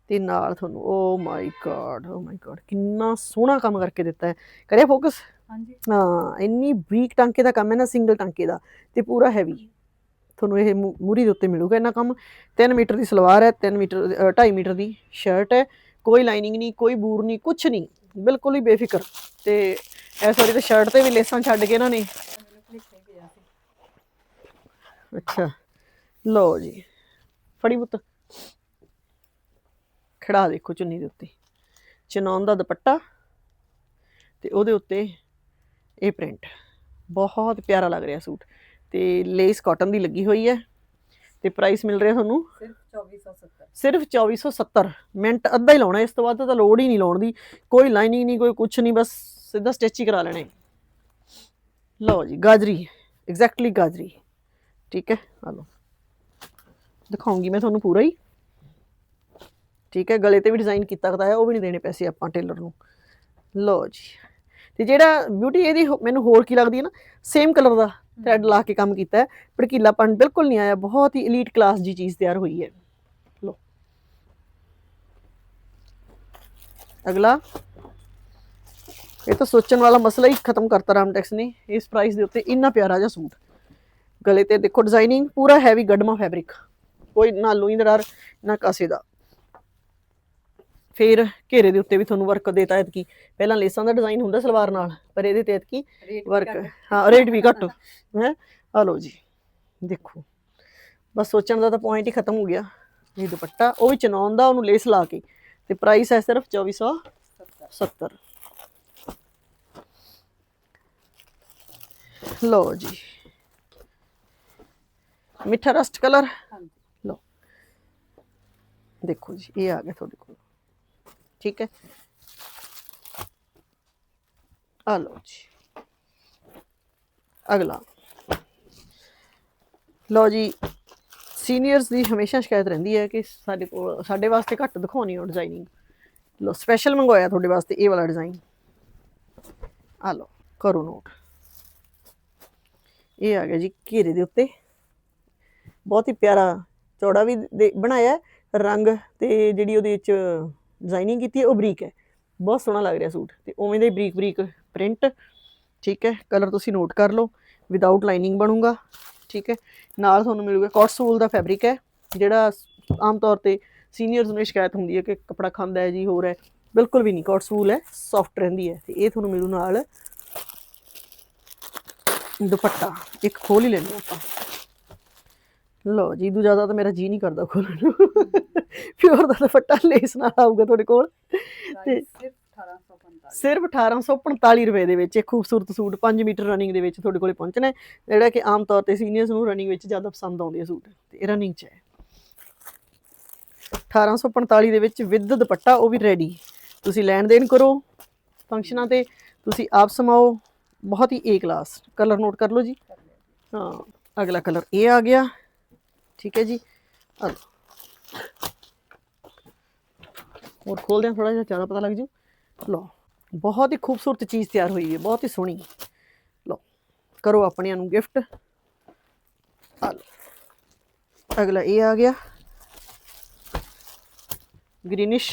ਤੇ ਨਾਲ ਤੁਹਾਨੂੰ ਓ my god O my god ਕਿੰਨਾ ਸੋਹਣਾ ਕੰਮ ਕਰਕੇ ਦਿੱਤਾ ਹੈ। ਕਰਿਆ ਫੋਕਸ ਹਾਂਜੀ। ਹਾਂ ਇੰਨੀ ਬਰੀਕ ਟਾਂਕੇ ਦਾ ਕੰਮ ਹੈ ਨਾ ਸਿੰਗਲ ਟਾਂਕੇ ਦਾ। ਤੇ ਪੂਰਾ ਹੈਵੀ ਤੁਹਾਨੂੰ ਇਹ ਮੂ- ਮੂਰੀ ਦੇ ਉੱਤੇ ਮਿਲੂਗਾ ਇੰਨਾ ਕੰਮ। 3 ਮੀਟਰ ਦੀ ਸਲਵਾਰ ਹੈ 3 ਮੀਟਰ 2.5 ਮੀਟਰ ਦੀ ਸ਼ਰਟ ਹੈ। ਕੋਈ ਲਾਈਨਿੰਗ ਨਹੀਂ, ਕੋਈ ਬੂਰ ਨਹੀਂ ਕੁਝ ਨਹੀਂ। ਬਿਲਕੁਲ ਹੀ ਬੇਫਿਕਰ। ਤੇ ਇਸ ਵਾਰੀ ਤਾਂ ਸ਼ਰਟ ਤੇ ਵੀ ਲੇਸਾਂ ਛੱਡ ਕੇ ਇਹਨਾਂ ਨੇ। ਅੱਛਾ। ਲਓ ਜੀ। ਫੜੀ ਪੁੱਤ। ਖੜਾ ਦੇਖੋ ਚੁੰਨੀ ਦੇ ਉੱਤੇ। ਚਨੌਨ ਦਾ ਦੁਪੱਟਾ ਤੇ ਉਹਦੇ ਉੱਤੇ ਇਹ ਪ੍ਰਿੰਟ ਬਹੁਤ ਪਿਆਰਾ ਲੱਗ ਰਿਹਾ ਸੂਟ। ਤੇ ਲੇਸ ਕਾਟਨ ਦੀ ਲੱਗੀ ਹੋਈ ਹੈ ਤੇ ਪ੍ਰਾਈਸ ਮਿਲ ਰਿਹਾ ਤੁਹਾਨੂੰ? ਸਿਰਫ 2470 ਸਿਰਫ 2470 ਮਿੰਟ ਅੱਧਾ ਹੀ ਲਾਉਣਾ ਇਸ ਤੋਂ ਬਾਅਦ ਤਾਂ ਲੋੜ ਹੀ ਨਹੀਂ ਲਾਉਣ ਦੀ। ਕੋਈ ਲਾਈਨਿੰਗ ਨਹੀਂ ਕੋਈ ਕੁਝ ਨਹੀਂ ਬਸ ਸਿੱਧਾ ਸਟਿਚ ਹੀ ਕਰਾ ਲੈਣੇ ਲਓ ਜੀ ਗਾਜਰੀ ਐਗਜ਼ੈਕਟਲੀ ਗਾਜਰੀ। ਠੀਕ ਹੈ ਆ ਲਓ। ਦਿਖਾਉਂਗੀ ਮੈਂ ਤੁਹਾਨੂੰ ਪੂਰਾ ਹੀ। ਠੀਕ ਹੈ ਗਲੇ ਤੇ ਵੀ ਡਿਜ਼ਾਈਨ ਕੀਤਾ ਕਰਦਾ ਹੈ ਉਹ ਵੀ ਨਹੀਂ ਦੇਣੇ ਪੈਸੇ ਆਪਾਂ ਟੇਲਰ ਨੂੰ। ਲਓ ਜੀ। ਤੇ ਜਿਹੜਾ ਬਿਊਟੀ ਇਹਦੀ ਮੈਨੂੰ ਹੋਰ ਕੀ ਲੱਗਦੀ ਹੈ ਨਾ ਸੇਮ ਕਲਰ ਦਾ। ਥ੍ਰੈਡ ਲਾ ਕੇ ਕੰਮ ਕੀਤਾ ਹੈ। ਭੜਕੀਲਾਪਣ ਬਿਲਕੁਲ ਨਹੀਂ ਆਇਆ। ਬਹੁਤ ਹੀ 엘ੀਟ ਕਲਾਸ ਦੀ ਚੀਜ਼ ਤਿਆਰ ਹੋਈ ਹੈ। ਲਓ। ਅਗਲਾ। ਇਹ ਤਾਂ ਸੋਚਣ ਵਾਲਾ ਮਸਲਾ ਹੀ ਖਤਮ ਕਰਤਾ ਰਾਮਟੈਕਸ ਨੇ। ਇਸ ਪ੍ਰਾਈਸ ਦੇ ਉੱਤੇ ਇੰਨਾ ਪਿਆਰਾ ਜਿਹਾ ਸੂਟ। ਗਲੇ ਤੇ ਦੇਖੋ ਡਿਜ਼ਾਈਨਿੰਗ ਪੂਰਾ ਹੈਵੀ ਗਡਮਾ ਫੈਬਰਿਕ ਕੋਈ ਨਾ ਲੋਈ ਦਰਾਰ ਨਾ ਕਾਸੇ ਦਾ। ਫਿਰ ਘੇਰੇ ਦੇ ਉੱਤੇ ਵੀ ਤੁਹਾਨੂੰ ਵਰਕ ਦੇਤਾ ਹੈ ਕਿ ਪਹਿਲਾਂ ਲੇਸਾਂ ਦਾ ਡਿਜ਼ਾਈਨ ਹੁੰਦਾ ਸਲਵਾਰ ਨਾਲ ਪਰ ਇਹਦੇ ਤੇ ਕੀ ਰੇਟ ਵਰਕ ਹਾਂ ਰੇਟ ਵੀ ਘੱਟ ਹੈ? ਆ ਲਓ ਜੀ ਦੇਖੋ। ਬਸ ਸੋਚਣ ਦਾ ਤਾਂ ਪੁਆਇੰਟ ਹੀ ਖਤਮ ਹੋ ਗਿਆ। ਇਹ ਦੁਪੱਟਾ ਉਹ ਵੀ ਚਨੌਨ ਦਾ ਉਹਨੂੰ ਲੇਸ ਲਾ ਕੇ। ਤੇ ਪ੍ਰਾਈਸ ਹੈ ਸਿਰਫ 2470 ਲਓ ਜੀ। ਮਿੱਠਾ ਰਸਟ ਕਲਰ ਲਓ। ਦੇਖੋ ਜੀ ਇਹ ਆ ਗਿਆ ਤੁਹਾਡੇ ਕੋਲ। ਠੀਕ ਹੈ। ਆ ਲਓ ਜੀ। ਅਗਲਾ। ਲਓ ਜੀ ਸੀਨੀਅਰਸ ਦੀ ਹਮੇਸ਼ਾ ਸ਼ਿਕਾਇਤ ਰਹਿੰਦੀ ਹੈ ਕਿ ਸਾਡੇ ਕੋਲ, ਸਾਡੇ ਵਾਸਤੇ ਘੱਟ ਦਿਖਾਉਣੀ ਹੋ ਡਿਜ਼ਾਈਨਿੰਗ ਲਓ ਸਪੈਸ਼ਲ ਮੰਗਵਾਇਆ ਤੁਹਾਡੇ ਵਾਸਤੇ ਇਹ ਵਾਲਾ ਡਿਜ਼ਾਈਨ ਆ ਲਓ, ਕਰੋ ਨੋਟ ਇਹ ਆ ਗਿਆ ਜੀ ਘੇਰੇ ਦੇ ਉੱਤੇ। ਬਹੁਤ ਹੀ ਪਿਆਰਾ ਚੌੜਾ ਵੀ ਦੇ- ਬਣਾਇਆ ਰੰਗ ਤੇ ਜਿਹੜੀ ਉਹਦੇ ਵਿੱਚ ਡਿਜ਼ਾਈਨਿੰਗ ਕੀਤੀ ਹੈ, ਉਹ ਬਰੀਕ ਹੈ। ਬਹੁਤ ਸੋਹਣਾ ਲੱਗ ਰਿਹਾ ਸੂਟ ਤੇ ਉਵੇਂ ਦੇ ਬਰੀਕ ਬਰੀਕ ਪ੍ਰਿੰਟ ਠੀਕ ਹੈ ਕਲਰ ਤੁਸੀਂ ਨੋਟ ਕਰ ਲਓ ਵਿਦਆਊਟ ਲਾਈਨਿੰਗ ਬਣੂਗਾ, ਠੀਕ ਹੈ। ਨਾਲ ਤੁਹਾਨੂੰ ਮਿਲੂਗਾ ਕੋਟਸੂਲ ਦਾ ਫੈਬਰਿਕ ਹੈ, ਜਿਹੜਾ ਆਮ ਤੌਰ ਤੇ ਸੀਨੀਅਰਸ ਨੂੰ ਇਹ ਸ਼ਿਕਾਇਤ ਹੁੰਦੀ ਹੈ ਕਿ ਕਪੜਾ ਖਾਂਦਾ ਹੈ ਜੀ ਹੋਰ ਹੈ। ਬਿਲਕੁਲ ਵੀ ਨਹੀਂ ਕੋਟਸੂਲ ਹੈ ਸੌਫਟ ਰਹਿੰਦੀ ਹੈ ਤੇ ਇਹ ਤੁਹਾਨੂੰ ਮਿਲੂ ਨਾਲ ਦੁਪੱਟਾ। ਇੱਕ ਖੋਲ ਹੀ ਲੈਣਾ ਆਪਾਂ। ਲਓ ਜੀ ਦੂਜਾ ਤਾਂ ਮੇਰਾ ਜੀ ਨਹੀਂ ਕਰਦਾ ਖੋਲਣ ਨੂੰ। ਪਿਓਰ ਦਾ ਦੁਪੱਟਾ ਲੇਸ ਨਾਲ ਆਊਗਾ ਤੁਹਾਡੇ ਕੋਲ। ਪ੍ਰਾਈਸ ਸਿਰਫ 1845 ਸਿਰਫ 1845 ਰੁਪਏ ਦੇ ਵਿੱਚ ਇਹ ਖੂਬਸੂਰਤ ਸੂਟ 5 ਮੀਟਰ ਰਨਿੰਗ ਦੇ ਵਿੱਚ ਤੁਹਾਡੇ ਕੋਲੇ ਪਹੁੰਚਣਾ ਹੈ। ਜਿਹੜਾ ਕਿ ਆਮ ਤੌਰ ਤੇ ਸੀਨੀਅਰਸ ਨੂੰ ਰਨਿੰਗ ਵਿੱਚ ਜ਼ਿਆਦਾ ਪਸੰਦ ਆਉਂਦੇ ਆ ਸੂਟ। ਤੇ ਇਹ ਰਨਿੰਗ 'ਚ ਹੈ। 1845 ਦੇ ਵਿੱਚ ਵਿਦ ਦੁਪੱਟਾ ਉਹ ਵੀ ਰੈਡੀ ਤੁਸੀਂ ਲੈਣ ਦੇਣ ਕਰੋ ਫੰਕਸ਼ਨਾਂ ਤੇ ਤੁਸੀਂ ਆਪ ਸਮਾਓ। ਬਹੁਤ ਹੀ ਏ ਕਲਾਸ ਕਲਰ ਨੋਟ ਕਰ ਲਓ ਜੀ। ਹਾਂ ਅਗਲਾ ਕਲਰ ਇਹ ਆ ਗਿਆ। ਠੀਕ ਹੈ ਜੀ। ਆ ਹੋਰ ਖੋਲਦੇ ਹਾਂ ਥੋੜਾ ਜਿਹਾ, ਜ਼ਿਆਦਾ ਪਤਾ ਲੱਗ ਜੂ। ਲਓ, ਬਹੁਤ ਹੀ ਖੂਬਸੂਰਤ ਚੀਜ਼ ਤਿਆਰ ਹੋਈ ਹੈ, ਬਹੁਤ ਹੀ ਸੋਹਣੀ। ਲਓ, ਕਰੋ ਆਪਣਿਆਂ ਨੂੰ ਗਿਫਟ। ਆ ਲਓ। ਅਗਲਾ ਇਹ ਆ ਗਿਆ। ਗ੍ਰੀਨਿਸ਼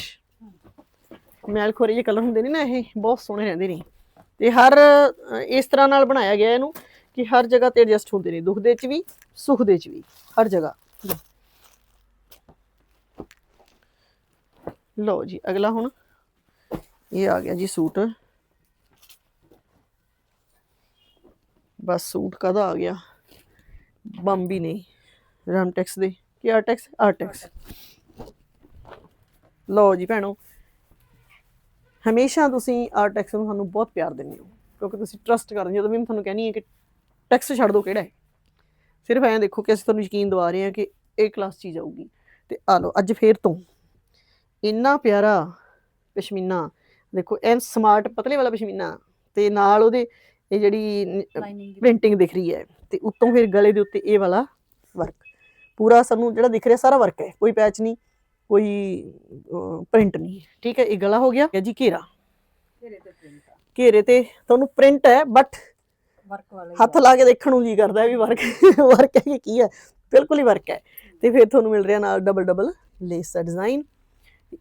ਮੈਲ ਖੋਰੇ ਜਿਹੇ ਕਲਰ ਹੁੰਦੇ ਨੇ ਨਾ, ਇਹ ਬਹੁਤ ਸੋਹਣੇ ਰਹਿੰਦੇ ਨੇ। ਤੇ ਹਰ ਇਸ ਤਰ੍ਹਾਂ ਨਾਲ ਬਣਾਇਆ ਗਿਆ ਇਹਨੂੰ ਕਿ ਹਰ ਜਗ੍ਹਾ ਤੇ ਐਡਜਸਟ ਹੁੰਦੇ ਨੇ, ਦੁੱਖ ਦੇ ਚ ਵੀ। ਸੁੱਖ ਦੇ ਚ ਵੀ, ਹਰ ਜਗ੍ਹਾ। ਲਓ। ਜੀ, ਅਗਲਾ ਹੁਣ। ਇਹ ਆ ਗਿਆ ਜੀ ਸੂਟ। ਬਸ ਸੂਟ ਕਦਾ ਆ ਗਿਆ? ਬੰਬੀ ਨਹੀਂ, ਰਾਮਟੈਕਸ ਦੇ। ਕੀ ਆਰਟੈਕਸ? ਆਰਟੈਕਸ। ਲਓ ਜੀ ਭੈਣੋ, ਹਮੇਸ਼ਾ ਤੁਸੀਂ ਆਰਟੈਕਸ ਨੂੰ ਸਾਨੂੰ ਬਹੁਤ ਪਿਆਰ ਦਿੰਦੇ ਹੋ, ਕਿਉਂਕਿ ਤੁਸੀਂ ਟਰਸਟ ਕਰਦੇ ਹੋ ਜਦੋਂ ਵੀ ਮੈਂ ਤੁਹਾਨੂੰ ਕਹਿੰਦੀ ਹੈ ਕਿ ਟੈਕਸ ਛੱਡ ਦਿਓ ਕਿਹੜਾ ਹੈ। ਸਿਰਫ ਐਂ ਦੇਖੋ ਕਿ ਅਸੀਂ ਤੁਹਾਨੂੰ ਯਕੀਨ ਦਿਵਾ ਰਹੇ ਹਾਂ ਕਿ ਇਹ ਕਲਾਸ ਚੀਜ਼ ਆਊਗੀ ਤੇ ਆ ਲਓ ਅੱਜ ਫੇਰ ਤੋਂ। ਇੰਨਾ ਪਿਆਰਾ ਪਸ਼ਮੀਨਾ ਦੇਖੋ ਐਨ ਸਮਾਰਟ ਪਤਲੇ ਵਾਲਾ ਪਸ਼ਮੀਨਾ ਤੇ ਨਾਲ ਉਹਦੇ ਇਹ ਜਿਹੜੀ ਪ੍ਰਿੰਟਿੰਗ ਦਿਖ ਰਹੀ ਹੈ ਤੇ ਉੱਤੋਂ ਫਿਰ ਗਲੇ ਦੇ ਉੱਤੇ ਇਹ ਵਾਲਾ ਵਰਕ ਪੂਰਾ ਸਾਨੂੰ ਜਿਹੜਾ ਦਿਖ ਰਿਹਾ ਸਾਰਾ ਵਰਕ ਹੈ ਕੋਈ ਪੈਚ ਨਹੀਂ ਕੋਈ ਪ੍ਰਿੰਟ ਨਹੀਂ। ਠੀਕ ਹੈ ਇਹ ਗਲਾ ਹੋ ਗਿਆ। ਜੀ ਘੇਰਾ। ਘੇਰੇ ਤੇ ਪ੍ਰਿੰਟ ਆ। ਘੇਰੇ ਤੇ ਤੁਹਾਨੂੰ ਪ੍ਰਿੰਟ ਹੈ ਬਟ ਵਰਕ ਵਾਲਾ ਹੀ ਹੱਥ ਲਾ ਕੇ ਦੇਖਣ ਨੂੰ ਜੀ ਕਰਦਾ ਵੀ ਵਰਕ ਵਰਕ ਹੈ ਕਿ ਕੀ ਹੈ? ਬਿਲਕੁਲ ਹੀ ਵਰਕ ਹੈ। ਤੇ ਫਿਰ ਤੁਹਾਨੂੰ ਮਿਲ ਰਿਹਾ ਨਾਲ ਡਬਲ ਡਬਲ ਲੇਸ ਦਾ ਡਿਜ਼ਾਈਨ